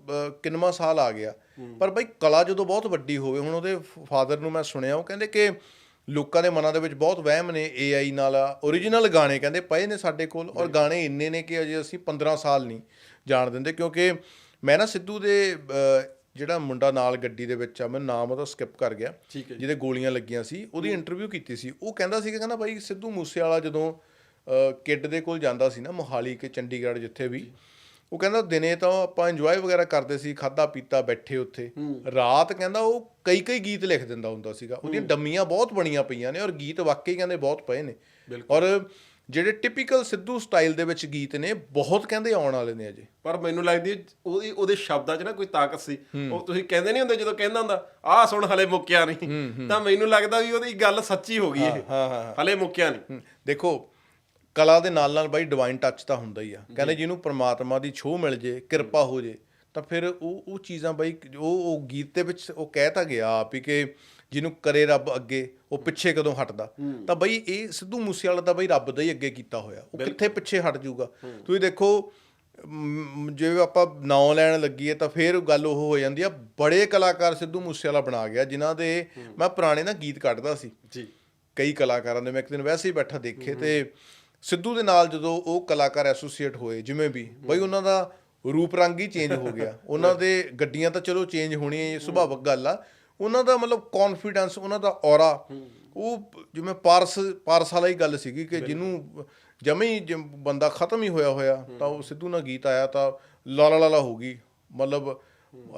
ਕਿੰਨਵਾਂ ਸਾਲ ਆ ਗਿਆ। ਪਰ ਬਈ ਕਲਾ ਜਦੋਂ ਬਹੁਤ ਵੱਡੀ ਹੋਵੇ ਹੁਣ ਉਹਦੇ ਫਾਦਰ ਨੂੰ ਮੈਂ ਸੁਣਿਆ ਉਹ ਕਹਿੰਦੇ ਕਿ ਲੋਕਾਂ ਦੇ ਮਨਾਂ ਦੇ ਵਿੱਚ ਬਹੁਤ ਵਹਿਮ ਨੇ AI ਨਾਲ origignal ਗਾਣੇ ਕਹਿੰਦੇ ਪਏ ਨੇ ਸਾਡੇ ਕੋਲ ਔਰ ਗਾਣੇ ਇੰਨੇ ਨੇ ਕਿ ਅਜੇ ਅਸੀਂ 15 ਸਾਲ ਨਹੀਂ ਜਾਣ ਦਿੰਦੇ ਕਿਉਂਕਿ ਮੈਂ ਨਾ ਸਿੱਧੂ ਦੇ ਜਿਹੜਾ ਮੁੰਡਾ ਨਾਲ ਗੱਡੀ ਦੇ ਵਿੱਚ ਆ ਮੈਂ ਨਾਮ ਉਹਦਾ ਸਕਿਪ ਕਰ ਗਿਆ। ਜਿਹਦੇ ਗੋਲੀਆਂ ਲੱਗੀਆਂ ਸੀ ਉਹਦੀ ਇੰਟਰਵਿਊ ਕੀਤੀ ਸੀ। ਉਹ ਕਹਿੰਦਾ ਸੀ ਕਿ ਕਹਿੰਦਾ ਬਾਈ ਸਿੱਧੂ ਮੂਸੇਵਾਲਾ ਜਦੋਂ ਅ, ਕਿੱਡ ਦੇ ਕੋਲ ਜਾਂਦਾ ਸੀ ਨਾ ਮੋਹਾਲੀ ਕੇ ਚੰਡੀਗੜ੍ਹ ਜਿੱਥੇ ਵੀ। ਉਹ ਕਹਿੰਦਾ ਦਿਨੇ ਤਾਂ ਆਪਾਂ ਇੰਜੋਏ ਵਗੈਰਾ ਕਰਦੇ ਸੀ ਖਾਦਾ ਪੀਤਾ ਬੈਠੇ ਉੱਥੇ। ਰਾਤ ਕਹਿੰਦਾ ਉਹ ਕਈ ਕਈ ਗੀਤ ਲਿਖ ਦਿੰਦਾ ਹੁੰਦਾ ਸੀਗਾ। ਉਹਦੀਆਂ ਡੰਮੀਆਂ ਬਹੁਤ ਬਣੀਆਂ ਪਈਆਂ ਨੇ ਔਰ ਗੀਤ ਵਾਕਈ ਕਹਿੰਦੇ ਬਹੁਤ ਪਏ ਨੇ। ਔਰ ਜਿਹੜੇ ਟਿਪੀਕਲ ਸਿੱਧੂ ਸਟਾਈਲ ਦੇ ਵਿੱਚ ਗੀਤ ਨੇ ਬਹੁਤ ਕਹਿੰਦੇ ਆਉਣ ਵਾਲੇ ਨੇ ਅਜੇ। ਪਰ ਮੈਨੂੰ ਲੱਗਦੀ ਉਹਦੀ ਉਹਦੇ ਸ਼ਬਦਾਂ 'ਚ ਨਾ ਕੋਈ ਤਾਕਤ ਸੀ। ਉਹ ਤੁਸੀਂ ਕਹਿੰਦੇ ਨਹੀਂ ਹੁੰਦੇ ਜਦੋਂ ਕਹਿੰਦਾ ਹੁੰਦਾ ਆਹ ਸੁਣ ਹਲੇ ਮੁੱਕਿਆ ਨਹੀਂ। ਤਾਂ ਮੈਨੂੰ ਲੱਗਦਾ ਵੀ ਉਹਦੀ ਗੱਲ ਸੱਚੀ ਹੋ ਗਈ ਇਹ। ਹਾਂ ਹਾਂ ਹਲੇ ਮੁੱਕਿਆ ਨਹੀਂ। ਦੇਖੋ ਕਲਾ ਦੇ ਨਾਲ ਨਾਲ ਬਾਈ ਡਿਵਾਈਨ ਟੱਚ ਤਾਂ ਹੁੰਦਾ ਹੀ ਆ। ਕਹਿੰਦੇ ਜਿਹਨੂੰ ਪ੍ਰਮਾਤਮਾ ਦੀ ਛੋਹ ਮਿਲ ਜੇ ਕਿਰਪਾ ਹੋ ਜੇ ਤਾਂ ਫਿਰ ਉਹ ਉਹ ਚੀਜ਼ਾਂ ਬਾਈ ਉਹ ਉਹ ਗੀਤ ਦੇ ਵਿੱਚ ਉਹ ਕਹਿ ਤਾਂ ਗਿਆ ਆਪ ਹੀ ਕਿ ਜਿਹਨੂੰ ਕਰੇ ਰੱਬ ਅੱਗੇ ਉਹ ਪਿੱਛੇ ਕਦੋਂ ਹਟਦਾ। ਤਾਂ ਬਈ ਇਹ ਸਿੱਧੂ ਮੂਸੇਵਾਲਾ ਦਾ ਬਈ ਰੱਬ ਦਾ ਹੀ ਅੱਗੇ ਕੀਤਾ ਹੋਇਆ। ਉਹ ਕਿੱਥੇ ਪਿੱਛੇ ਹਟ ਜਾਊਗਾ। ਤੁਸੀਂ ਦੇਖੋ ਜੇ ਆਪਾਂ ਨਾਂ ਲੈਣ ਲੱਗੀਏ ਤਾਂ ਫਿਰ ਗੱਲ ਉਹ ਹੋ ਜਾਂਦੀ ਆ ਬੜੇ ਕਲਾਕਾਰ ਸਿੱਧੂ ਮੂਸੇਵਾਲਾ ਬਣਾ ਗਿਆ ਜਿਨ੍ਹਾਂ ਦੇ ਮੈਂ ਪੁਰਾਣੇ ਨਾ ਗੀਤ ਕੱਢਦਾ ਸੀ। ਜੀ। ਕਈ ਕਲਾਕਾਰਾਂ ਦੇ ਮੈਂ ਇੱਕ ਦਿਨ ਵੈਸੇ ਹੀ ਬੈਠਾ ਦੇਖੇ ਤੇ ਸਿੱਧੂ ਦੇ ਨਾਲ ਜਦੋਂ ਉਹ ਕਲਾਕਾਰ ਐਸੋਸੀਏਟ ਹੋਏ ਜਿਵੇਂ ਵੀ ਬਈ ਉਹਨਾਂ ਦਾ ਰੂਪ ਰੰਗ ਹੀ ਚੇਂਜ ਹੋ ਗਿਆ। ਉਹਨਾਂ ਦੇ ਗੱਡੀਆਂ ਤਾਂ ਚਲੋ ਚੇਂਜ ਹੋਣੀਆਂ ਇਹ ਸੁਭਾਵਿਕ ਗੱਲ ਆ। ਉਹਨਾਂ ਦਾ ਮਤਲਬ ਕੌਨਫੀਡੈਂਸ ਉਹਨਾਂ ਦਾ ਔਰਾ ਉਹ ਜਿਵੇਂ ਪਾਰਸ ਪਾਰਸ ਵਾਲਾ ਹੀ ਗੱਲ ਸੀਗੀ ਕਿ ਜਿਹਨੂੰ ਜਮੇ ਹੀ ਬੰਦਾ ਖਤਮ ਹੀ ਹੋਇਆ ਹੋਇਆ ਤਾਂ ਉਹ ਸਿੱਧੂ ਨਾਲ ਗੀਤ ਆਇਆ ਤਾਂ ਲਾਲਾ ਲਾਲਾ ਹੋ ਗਈ। ਮਤਲਬ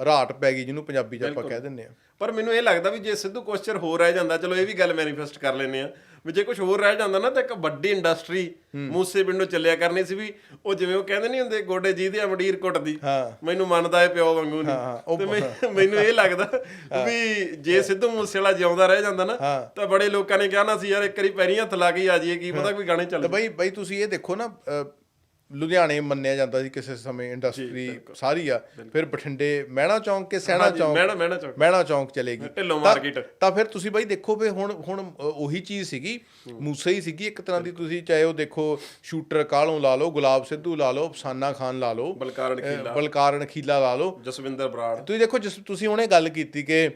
ਰਾਟ ਪੈ ਗਈ ਜਿਹਨੂੰ ਪੰਜਾਬੀ ਚ ਆਪਾਂ ਕਹਿ ਦਿੰਦੇ ਆ ਪਰ ਮੈਨੂੰ ਇਹ ਲੱਗਦਾ ਵੀ ਜੇ ਸਿੱਧੂ ਕੁਐਸਚਰ ਹੋਰ ਰਹਿ ਜਾਂਦਾ ਚਲੋ ਇਹ ਵੀ ਗੱਲ ਮੈਨੀਫੈਸਟ ਕਰ ਲੈਨੇ ਆ ਵੀ ਜੇ ਕੁਝ ਹੋਰ ਰਹਿ ਜਾਂਦਾ ਨਾ ਤਾਂ ਇੱਕ ਵੱਡੀ ਇੰਡਸਟਰੀ ਮੂਸੇ ਪਿੰਡੋਂ ਚੱਲਿਆ ਕਰਨੀ ਸੀ ਵੀ ਉਹ ਜਿਵੇਂ ਉਹ ਕਹਿੰਦੇ ਨਹੀਂ ਹੁੰਦੇ ਗੋਡੇ ਜੀ ਦੇ ਅਮਡੀਰ ਕੁੱਟਦੀ। ਮੈਨੂੰ ਮੰਨਦਾ ਏ ਪਿਓ ਵਾਂਗੂ ਨਹੀਂ ਤੇ ਮੈਨੂੰ ਇਹ ਲੱਗਦਾ ਵੀ ਜੇ ਸਿੱਧੂ ਮੂਸੇ ਵਾਲਾ ਜਿਉਂਦਾ ਰਹਿ ਜਾਂਦਾ ਨਾ। ਤਾਂ ਬੜੇ ਲੋਕਾਂ ਨੇ ਕਹਿਣਾ ਸੀ ਯਾਰ ਇੱਕ ਵਾਰੀ ਪੈਰੀਂ ਹੱਥ ਲਾ ਕੇ ਆ ਜਾਈਏ ਕੀ ਪਤਾ ਕੋਈ ਗਾਣੇ ਚੱਲ ਤੇ ਬਈ ਬਈ ਤੁਸੀਂ ਇਹ ਦੇਖੋ ਨਾ ਲੁਧਿਆਣੇ ਮੰਨਿਆ ਜਾਂਦਾ ਸੀ ਕਿਸੇ ਸਮੇਂ ਇੰਡਸਟਰੀ ਸਾਰੀ ਆ। ਫਿਰ ਬਠਿੰਡੇ ਮਹਿਣਾ ਚੌਂਕ ਕੇ ਸੈਣਾ ਚੌਂਕ? ਮਹਿਣਾ- ਮਹਿਣਾ ਚੌਂਕ। ਮਹਿਣਾ ਚੌਂਕ ਚਲੇਗੀ ਢਿੱਲੋਂ market। ਤਾਂ ਫਿਰ ਤੁਸੀਂ ਬਈ ਦੇਖੋ ਵੀ ਹੁਣ ਹੁਣ ਉਹੀ ਚੀਜ਼ ਸੀਗੀ। ਮੂਸੇ ਹੀ ਸੀਗੀ। ਇੱਕ ਤਰ੍ਹਾਂ ਦੀ ਤੁਸੀਂ ਚਾਹੇ ਉਹ ਦੇਖੋ ਸ਼ੂਟਰ ਕਾਲੋਂ ਲਾ ਲਓ ਗੁਲਾਬ ਸਿੱਧੂ ਲਾ ਲਓ ਅਫਸਾਨਾ ਖਾਨ ਲਾ ਲਓ ਬਲਕਾਰਨ ਖੀਲਾ। ਬਲਕਾਰਨ ਖੀਲਾ ਲਾ ਲਓ। ਜਸਵਿੰਦਰ ਬਰਾੜ। ਤੁਸੀਂ ਦੇਖੋ ਜਿਸ ਤੁਸੀਂ ਹੁਣੇ ਗੱਲ ਕੀਤੀ ਕਿ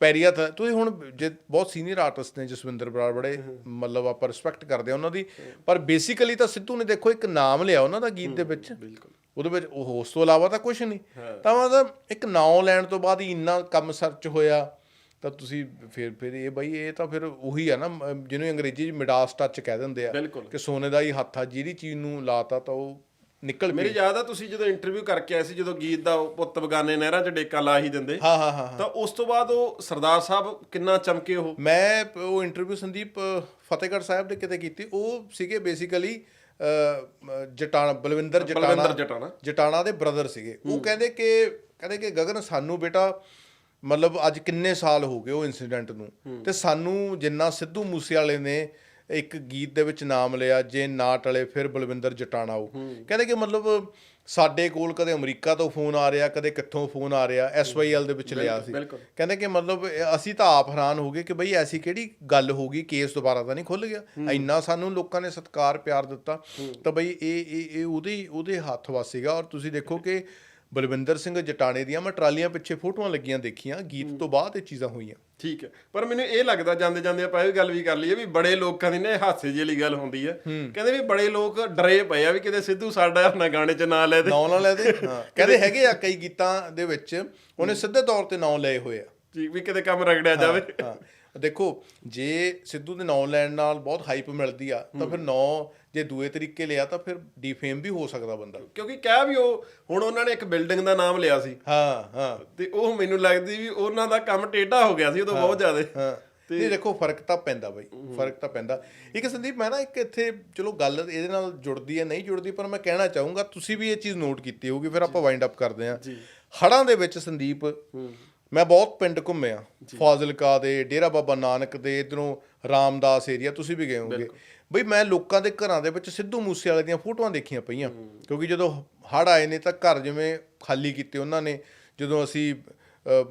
ਪੈਰੀਆ ਤਾਂ ਤੁਸੀਂ ਹੁਣ ਜੇ ਬਹੁਤ ਸੀਨੀਅਰ ਆਰਟਿਸਟ ਨੇ ਜਸਵਿੰਦਰ ਬਰਾੜ ਬੜੇ ਮਤਲਬ ਆਪਾਂ ਰਿਸਪੈਕਟ ਕਰਦੇ ਆ ਉਹਨਾਂ ਦੀ। ਪਰ ਬੇਸਿਕਲੀ ਤਾਂ ਸਿੱਧੂ ਨੇ ਦੇਖੋ ਇੱਕ ਨਾਮ ਲਿਆ ਉਹਨਾਂ ਦਾ ਗੀਤ ਦੇ ਵਿੱਚ। ਬਿਲਕੁਲ। ਉਹਦੇ ਵਿੱਚ ਉਹ ਉਸ ਤੋਂ ਇਲਾਵਾ ਤਾਂ ਕੁਝ ਨਹੀਂ। ਤਾਂ ਮਤਲਬ ਇੱਕ ਨਾਮ ਲੈਣ ਤੋਂ ਬਾਅਦ ਹੀ ਇੰਨਾ ਕੰਮ ਸਰਚ ਹੋਇਆ। ਤਾਂ ਤੁਸੀਂ ਫਿਰ ਫਿਰ ਇਹ ਬਈ ਇਹ ਤਾਂ ਫਿਰ ਉਹੀ ਆ ਨਾ ਜਿਹਨੂੰ ਅੰਗਰੇਜ਼ੀ ਚ ਮਿਡਾਸ ਟੱਚ ਕਹਿ ਦਿੰਦੇ ਆ। ਕਿ ਸੋਨੇ ਦਾ ਹੀ ਹੱਥ ਆ ਜਿਹੜੀ ਚੀਜ਼ ਨੂੰ ਲਾਤਾ ਤਾਂ ਉਹ ਨਿਕਲ ਮੇਰੀ ਯਾਦ ਆ ਤੁਸੀਂ ਜਦੋਂ ਇੰਟਰਵਿਊ ਕਰਕੇ ਆਏ ਸੀ ਜਦੋਂ ਗੀਤ ਦਾ ਪੁੱਤ ਬਗਾਨੇ ਨਹਿਰਾਂ 'ਚ ਡੇਕਾ ਲਾ ਹੀ ਦਿੰਦੇ। ਹਾਂ ਹਾਂ ਹਾਂ ਤਾਂ ਉਸ ਤੋਂ ਬਾਅਦ ਉਹ ਸਰਦਾਰ ਸਾਹਿਬ ਕਿੰਨਾ ਚਮਕੇ ਉਹ? ਮੈਂ ਉਹ ਇੰਟਰਵਿਊ ਸੰਦੀਪ ਫਤਿਹਗੜ੍ਹ ਸਾਹਿਬ ਦੇ ਕਿਤੇ ਕੀਤੀ। ਉਹ ਸੀਗੇ ਬੇਸਿਕਲੀ ਜਟਾਣਾ ਬਲਵਿੰਦਰ ਜਟਾਣਾ। ਜਟਾਣਾ। ਦੇ ਬ੍ਰਦਰ ਸੀਗੇ। ਉਹ ਕਹਿੰਦੇ ਕਿ ਕਹਿੰਦੇ ਕਿ ਗਗਨ ਸਾਨੂੰ ਬੇਟਾ ਮਤਲਬ ਅੱਜ ਕਿੰਨੇ ਸਾਲ ਹੋ ਗਏ ਉਹ ਇਨਸੀਡੈਂਟ ਨੂੰ। ਤੇ ਸਾਨੂੰ ਜਿੰਨਾ ਸਿੱਧੂ ਮੂਸੇਵਾਲੇ ਨੇ ਇੱਕ ਗੀਤ ਦੇ ਵਿੱਚ ਨਾਮ ਲਿਆ ਜੇ ਨਾ ਟਲੇ ਫਿਰ ਬਲਵਿੰਦਰ ਜਟਾਣਾ ਉਹ ਕਹਿੰਦੇ ਕਿ ਮਤਲਬ ਸਾਡੇ ਕੋਲ ਕਦੇ ਅਮਰੀਕਾ ਤੋਂ ਫੋਨ ਆ ਰਿਹਾ ਕਦੇ ਕਿੱਥੋਂ ਫੋਨ ਆ ਰਿਹਾ ਐਸਵਾਈਐਲ ਦੇ ਵਿੱਚ ਲਿਆ ਸੀ। ਕਹਿੰਦੇ ਕਿ ਮਤਲਬ ਅਸੀਂ ਤਾਂ ਆਪ ਹੈਰਾਨ ਹੋ ਗਏ ਕਿ ਬਈ ਐਸੀ ਕਿਹੜੀ ਗੱਲ ਹੋ ਗਈ ਕੇਸ ਦੁਬਾਰਾ ਤਾਂ ਨਹੀਂ ਖੁੱਲ ਗਿਆ। ਇੰਨਾ ਸਾਨੂੰ ਲੋਕਾਂ ਨੇ ਸਤਿਕਾਰ ਪਿਆਰ ਦਿੱਤਾ। ਤਾਂ ਬਈ ਇਹ ਇਹ ਉਹਦੇ ਉਹਦੇ ਹੱਥ ਵਸ ਸੀਗਾ। ਔਰ ਤੁਸੀਂ ਦੇਖੋ ਕਿ ਬਲਵਿੰਦਰ ਸਿੰਘ ਜਟਾਣੇ ਦੀਆਂ ਮੈਂ ਟਰਾਲੀਆਂ ਪਿੱਛੇ ਫੋਟੋਆਂ ਲੱਗੀਆਂ ਦੇਖੀਆਂ ਗੀਤ ਤੋਂ ਬਾਅਦ ਇਹ ਚੀਜ਼ਾਂ ਹੋਈਆਂ। ਠੀਕ ਹੈ ਪਰ ਮੈਨੂੰ ਇਹ ਲੱਗਦਾ ਜਾਂਦੇ ਜਾਂਦੇ ਆਪਾਂ ਇਹ ਗੱਲ ਵੀ ਕਰ ਲਈਏ ਵੀ ਬੜੇ ਲੋਕਾਂ ਦੀ ਨਾ ਇਹ ਹਾਸੇ ਜਿਹੀ ਵਾਲੀ ਗੱਲ ਹੁੰਦੀ ਹੈ। ਕਹਿੰਦੇ ਵੀ ਬੜੇ ਲੋਕ ਡਰੇ ਪਏ ਆ ਵੀ ਕਿਤੇ ਸਿੱਧੂ ਸਾਡਾ ਨਾ ਗਾਣੇ 'ਚ ਨਾਂ ਲੈ ਦੇ। ਨਾਂ ਨਾ ਲੈਦੇ ਹਾਂ ਕਹਿੰਦੇ ਹੈਗੇ ਆ ਕਈ ਗੀਤਾਂ ਦੇ ਵਿੱਚ ਉਹਨੇ ਸਿੱਧੇ ਤੌਰ ਤੇ ਨਾਂ ਲਏ ਹੋਏ ਆ। ਜੀ, ਵੀ ਕਿਤੇ ਕੰਮ ਰਗੜਿਆ ਜਾਵੇ। ਹਾਂ। ਦੇਖੋ ਜੇ ਸਿੱਧੂ ਦੇ ਨਾਂ ਲੈਣ ਨਾਲ ਬਹੁਤ ਹਾਈਪ ਮਿਲਦੀ ਆ ਤਾਂ ਫਿਰ ਨਾਂ ਜੇ ਦੂਏ ਤਰੀਕੇ ਲਿਆ ਤਾਂ ਫਿਰ ਡੀਫੇਮ ਵੀ ਹੋ ਸਕਦਾ ਬੰਦਾ। ਕਿਉਂਕਿ ਕਹਿ ਵੀ ਉਹ ਹੁਣ ਉਹਨਾਂ ਨੇ ਇੱਕ ਬਿਲਡਿੰਗ ਦਾ ਨਾਮ ਲਿਆ ਸੀ। ਹਾਂ ਹਾਂ। ਤੇ ਉਹ ਮੈਨੂੰ ਲੱਗਦੀ ਵੀ ਉਹਨਾਂ ਦਾ ਕੰਮ ਟੇਢਾ ਹੋ ਗਿਆ ਸੀ ਉਦੋਂ ਬਹੁਤ ਜ਼ਿਆਦਾ। ਹਾਂ। ਨਹੀਂ ਦੇਖੋ ਫ਼ਰਕ ਤਾਂ ਪੈਂਦਾ ਬਈ ਫ਼ਰਕ ਤਾਂ ਪੈਂਦਾ। ਇੱਕ ਸੰਦੀਪ ਮੈਂ ਨਾ ਇੱਕ ਇੱਥੇ ਚਲੋ ਗੱਲ ਇਹਦੇ ਨਾਲ ਜੁੜਦੀ ਹੈ ਨਹੀਂ ਜੁੜਦੀ ਪਰ ਮੈਂ ਕਹਿਣਾ ਚਾਹੂੰਗਾ ਤੁਸੀਂ ਵੀ ਇਹ ਚੀਜ਼ ਨੋਟ ਕੀਤੀ ਹੋਊਗੀ ਫਿਰ ਆਪਾਂ ਵਾਈਂਡ ਅਪ ਕਰਦੇ ਹਾਂ। ਹੜਾਂ ਦੇ ਵਿੱਚ ਸੰਦੀਪ ਮੈਂ ਬਹੁਤ ਪਿੰਡ ਘੁੰਮਿਆ ਫਾਜ਼ਿਲਕਾ ਦੇ ਡੇਰਾ ਬਾਬਾ ਨਾਨਕ ਦੇ ਇਧਰੋਂ ਰਾਮਦਾਸ ਏਰੀਆ ਤੁਸੀਂ ਵੀ ਗਏ ਹੋਵੋਗੇ। ਬਈ ਮੈਂ ਲੋਕਾਂ ਦੇ ਘਰਾਂ ਦੇ ਵਿੱਚ ਸਿੱਧੂ ਮੂਸੇ ਵਾਲੇ ਦੀਆਂ ਫੋਟੋਆਂ ਦੇਖੀਆਂ ਪਈਆਂ। ਕਿਉਂਕਿ ਜਦੋਂ ਹੜ ਆਏ ਨੇ ਤਾਂ ਘਰ ਜਿਵੇਂ ਖਾਲੀ ਕੀਤੇ ਉਹਨਾਂ ਨੇ। ਜਦੋਂ ਅਸੀਂ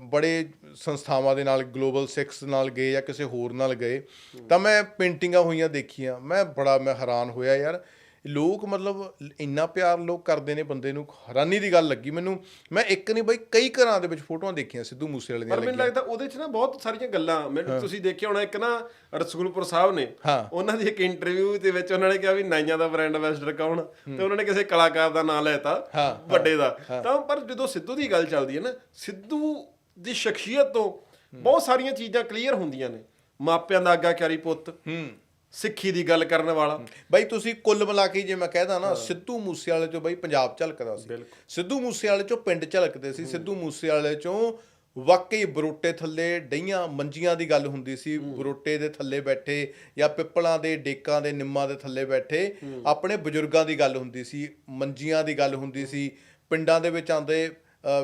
ਬੜੇ ਸੰਸਥਾਵਾਂ ਦੇ ਨਾਲ ਗਲੋਬਲ 6 ਨਾਲ ਗਏ ਜਾਂ ਕਿਸੇ ਹੋਰ ਨਾਲ ਗਏ ਤਾਂ ਮੈਂ ਪੇਂਟਿੰਗਾਂ ਹੋਈਆਂ ਦੇਖੀਆਂ। ਮੈਂ ਬੜਾ ਮੈਂ ਹੈਰਾਨ ਹੋਇਆ ਯਾਰ। ਲੋਕ ਮਤਲਬ ਇੰਨਾ ਪਿਆਰ ਲੋਕ ਕਰਦੇ ਨੇ ਬੰਦੇ ਨੂੰ ਹੈਰਾਨੀ ਦੀ ਗੱਲ ਲੱਗੀ ਮੈਨੂੰ। ਮੈਂ ਇੱਕ ਨਹੀਂ ਬਈ ਕਈ ਘਰਾਂ ਦੇ ਵਿੱਚ ਫੋਟੋਆਂ ਦੇਖੀਆਂ ਸਿੱਧੂ ਮੂਸੇਵਾਲੇ ਦੀਆਂ ਪਰ ਮੈਨੂੰ ਲੱਗਦਾ ਉਹਦੇ 'ਚ ਨਾ ਬਹੁਤ ਸਾਰੀਆਂ ਗੱਲਾਂ ਮੈਨੂੰ ਤੁਸੀਂ ਦੇਖਿਆ ਹੋਣਾ ਇੱਕ ਨਾ ਰਸਗੁਲਪੁਰ ਸਾਹਿਬ ਨੇ। ਉਹਨਾਂ ਦੀ ਇੱਕ ਇੰਟਰਵਿਊ ਦੇ ਵਿੱਚ ਉਹਨਾਂ ਨੇ ਕਿਹਾ ਵੀ ਨਾਈਆਂ ਦਾ ਬ੍ਰਾਂਡ ਐਂਬੈਸਡਰ ਕੌਣ? ਤੇ ਉਹਨਾਂ ਨੇ ਕਿਸੇ ਕਲਾਕਾਰ ਦਾ ਨਾਮ ਲੈਤਾ ਵੱਡੇ ਦਾ। ਤਾਂ ਪਰ ਜਦੋਂ ਸਿੱਧੂ ਦੀ ਗੱਲ ਚੱਲਦੀ ਹੈ ਨਾ ਸਿੱਧੂ ਦੀ ਸ਼ਖਸੀਅਤ ਤੋਂ ਬਹੁਤ ਸਾਰੀਆਂ ਚੀਜ਼ਾਂ ਕਲੀਅਰ ਹੁੰਦੀਆਂ ਨੇ। ਮਾਪਿਆਂ ਦਾ ਆਗਾਕਾਰੀ ਪੁੱਤ ਹੂੰ। ਸਿੱਖੀ ਦੀ ਗੱਲ ਕਰਨ ਵਾਲਾ। ਬਈ ਤੁਸੀਂ ਕੁੱਲ ਮਿਲਾ ਕੇ ਜੇ ਮੈਂ ਕਹਿਦਾ ਨਾ ਸਿੱਧੂ ਮੂਸੇਵਾਲੇ ਚੋਂ ਬਈ ਪੰਜਾਬ ਝਲਕਦਾ ਸੀ। ਸਿੱਧੂ ਮੂਸੇਵਾਲੇ ਚੋਂ ਪਿੰਡ ਝਲਕਦੇ ਸੀ। ਸਿੱਧੂ ਮੂਸੇਵਾਲੇ ਚੋਂ ਵਾਕਈ ਬਰੋਟੇ ਥੱਲੇ ਡਈਆਂ ਮੰਜੀਆਂ ਦੀ ਗੱਲ ਹੁੰਦੀ ਸੀ। ਬਰੋਟੇ ਦੇ ਥੱਲੇ ਬੈਠੇ ਜਾਂ ਪਿੱਪਲਾਂ ਦੇ ਡੇਕਾਂ ਦੇ ਨਿੰਮਾਂ ਦੇ ਥੱਲੇ ਬੈਠੇ। ਆਪਣੇ ਬਜ਼ੁਰਗਾਂ ਦੀ ਗੱਲ ਹੁੰਦੀ ਸੀ। ਮੰਜੀਆਂ ਦੀ ਗੱਲ ਹੁੰਦੀ ਸੀ। ਪਿੰਡਾਂ ਦੇ ਵਿੱਚ ਆਂਦੇ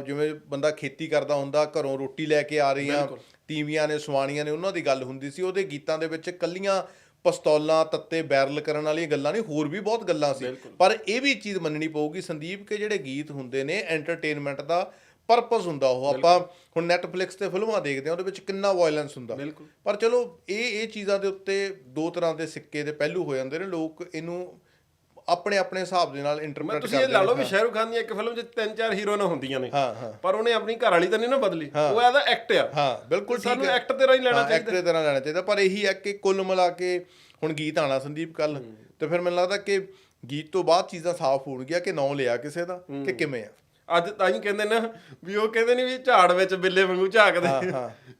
ਜਿਵੇਂ ਬੰਦਾ ਖੇਤੀ ਕਰਦਾ ਹੁੰਦਾ ਘਰੋਂ ਰੋਟੀ ਲੈ ਕੇ ਆ ਰਹੀਆਂ। ਤੀਵੀਆਂ ਨੇ ਸਵਾਣੀਆਂ ਨੇ ਉਹਨਾਂ ਦੀ ਗੱਲ ਹੁੰਦੀ ਸੀ। ਉਹਦੇ ਗੀਤਾਂ ਦੇ ਵਿੱਚ ਕੱਲੀਆਂ ਪਿਸਤੌਲਾਂ ਤੱਤੇ ਬੈਰਲ ਕਰਨ ਵਾਲੀਆਂ ਗੱਲਾਂ ਨਹੀਂ ਹੋਰ ਵੀ ਬਹੁਤ ਗੱਲਾਂ ਸੀ। ਪਰ ਇਹ ਵੀ ਚੀਜ਼ ਮੰਨਣੀ ਪਊਗੀ ਸੰਦੀਪ ਕਿ ਜਿਹੜੇ ਗੀਤ ਹੁੰਦੇ ਨੇ ਐਂਟਰਟੇਨਮੈਂਟ ਦਾ ਪਰਪਸ ਹੁੰਦਾ ਉਹ। ਆਪਾਂ ਹੁਣ ਨੈਟਫਲਿਕਸ ਤੇ ਫਿਲਮਾਂ ਦੇਖਦੇ ਆ ਉਹਦੇ ਵਿੱਚ ਕਿੰਨਾ ਵਾਇਲੈਂਸ ਹੁੰਦਾ। ਪਰ ਚਲੋ ਇਹ ਇਹ ਚੀਜ਼ਾਂ ਦੇ ਉੱਤੇ ਦੋ ਤਰ੍ਹਾਂ ਦੇ ਸਿੱਕੇ ਦੇ ਪਹਿਲੂ ਹੋ ਜਾਂਦੇ ਨੇ। ਲੋਕ ਇਹਨੂੰ ਆਪਣੇ ਆਪਣੇ ਹਿਸਾਬ ਦੇ ਨਾਲ ਇੰਟਰਪ੍ਰੀਟ ਤੁਸੀਂ ਇਹ ਲਾ ਲਓ ਵੀ ਸ਼ਾਹਰੁਖ ਖਾਨ ਦੀ ਇੱਕ ਫਿਲਮ 'ਚ ਤਿੰਨ ਚਾਰ ਹੀਰੋਇਨਾਂ ਹੁੰਦੀਆਂ ਨੇ। ਹਾਂ ਹਾਂ। ਪਰ ਉਹਨੇ ਆਪਣੀ ਘਰ ਵਾਲੀ ਤਾਂ ਨਹੀਂ ਨਾ ਬਦਲੀ। ਉਹ ਇਹਦਾ ਐਕਟ ਆ। ਹਾਂ ਬਿਲਕੁਲ ਠੀਕ ਸਾਨੂੰ ਹੈ। ਐਕਟ ਤੇ ਰਾਹੀਂ ਲੈਣਾ ਹਾਂ, ਚਾਹੀਦਾ। ਐਕਟ ਦੇ ਤਰ੍ਹਾਂ ਲੈਣਾ ਚਾਹੀਦਾ। ਪਰ ਇਹੀ ਹੈ ਕਿ ਕੁੱਲ ਮਿਲਾ ਕੇ ਹੁਣ ਗੀਤ ਆਣਾ ਸੰਦੀਪ ਕੱਲ। ਤੇ ਫਿਰ ਮੈਨੂੰ ਲੱਗਦਾ ਕਿ ਗੀਤ ਤੋਂ ਬਾਅਦ ਚੀਜ਼ਾਂ ਸਾਫ਼ ਹੋਣਗੀਆਂ ਕਿ ਨਾਂ ਲਿਆ ਕਿਸੇ ਦਾ ਕਿ ਕਿਵੇਂ ਆ। ਅੱਜ ਤਾਂ ਹੀ ਕਹਿੰਦੇ ਨਾ ਵੀ ਉਹ ਕਹਿੰਦੇ ਨਹੀਂ ਵੀ ਝਾੜ ਵਿੱਚ ਬਿੱਲੇ ਵਾਂਗੂ ਝਾਕਦੇ।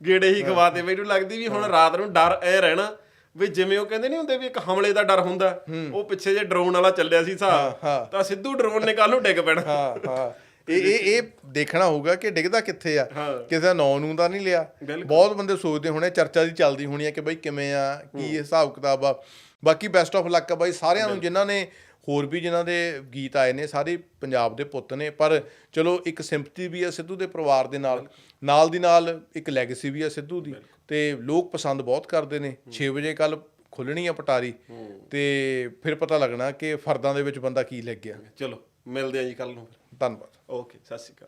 ਗੇੜੇ ਹੀ ਖਵਾਤੇ। ਮੈਨੂੰ ਲੱਗਦੀ ਵੀ ਹੁਣ ਰਾਤ ਨੂੰ ਡਰ ਐ ਰਹਿਣਾ ਵੀ ਜਿਵੇਂ ਉਹ ਕਹਿੰਦੇ ਨਹੀਂ ਹੁੰਦੇ ਵੀ ਇੱਕ ਹਮਲੇ ਦਾ ਡਰ ਹੁੰਦਾ ਉਹ ਪਿੱਛੇ ਜੇ ਡਰੋਨ ਵਾਲਾ ਚੱਲਿਆ ਸੀ ਹਿਸਾਬ ਤਾਂ ਸਿੱਧੂ ਡਰੋਨ ਨੇ ਕੱਲ ਨੂੰ ਡਿੱਗ ਪੈਣਾ। ਹਾਂ ਹਾਂ। ਇਹ ਇਹ ਇਹ ਦੇਖਣਾ ਹੋਊਗਾ ਕਿ ਡਿੱਗਦਾ ਕਿੱਥੇ ਆ। ਕਿਸੇ ਦਾ ਨਾਂ ਨੂੰ ਤਾਂ ਨਹੀਂ ਲਿਆ। ਬਹੁਤ ਬੰਦੇ ਸੋਚਦੇ ਹੋਣੇ ਚਰਚਾ ਦੀ ਚੱਲਦੀ ਹੋਣੀ ਆ ਕਿ ਬਈ ਕਿਵੇਂ ਆ ਕੀ ਹਿਸਾਬ ਕਿਤਾਬ ਆ। ਬਾਕੀ ਬੈਸਟ ਆਫ ਲੱਕ ਆ ਬਾਈ ਸਾਰਿਆਂ ਨੂੰ ਜਿਨ੍ਹਾਂ ਨੇ ਹੋਰ ਵੀ ਜਿਨ੍ਹਾਂ ਦੇ ਗੀਤ ਆਏ ਨੇ ਸਾਰੇ ਪੰਜਾਬ ਦੇ ਪੁੱਤ ਨੇ। ਪਰ ਚਲੋ ਇੱਕ ਸਿੰਪਥੀ ਵੀ ਆ ਸਿੱਧੂ ਦੇ ਪਰਿਵਾਰ ਦੇ ਨਾਲ। ਨਾਲ ਦੀ ਨਾਲ ਇੱਕ ਲੈਗੇਸੀ ਵੀ ਆ ਸਿੱਧੂ ਦੀ। ਤੇ ਲੋਕ ਪਸੰਦ ਬਹੁਤ ਕਰਦੇ ਨੇ। 6 ਵਜੇ ਕੱਲ ਖੁੱਲਣੀ ਆ ਪਟਾਰੀ ਤੇ ਫਿਰ ਪਤਾ ਲੱਗਣਾ ਕਿ ਫਰਦਾਂ ਦੇ ਵਿੱਚ ਬੰਦਾ ਕੀ ਲੱਗ ਗਿਆ। ਚਲੋ ਮਿਲਦੇ ਆ ਜੀ ਕੱਲ ਨੂੰ ਧੰਨਵਾਦ। ਓਕੇ ਸਤਿ ਸ਼੍ਰੀ ਅਕਾਲ।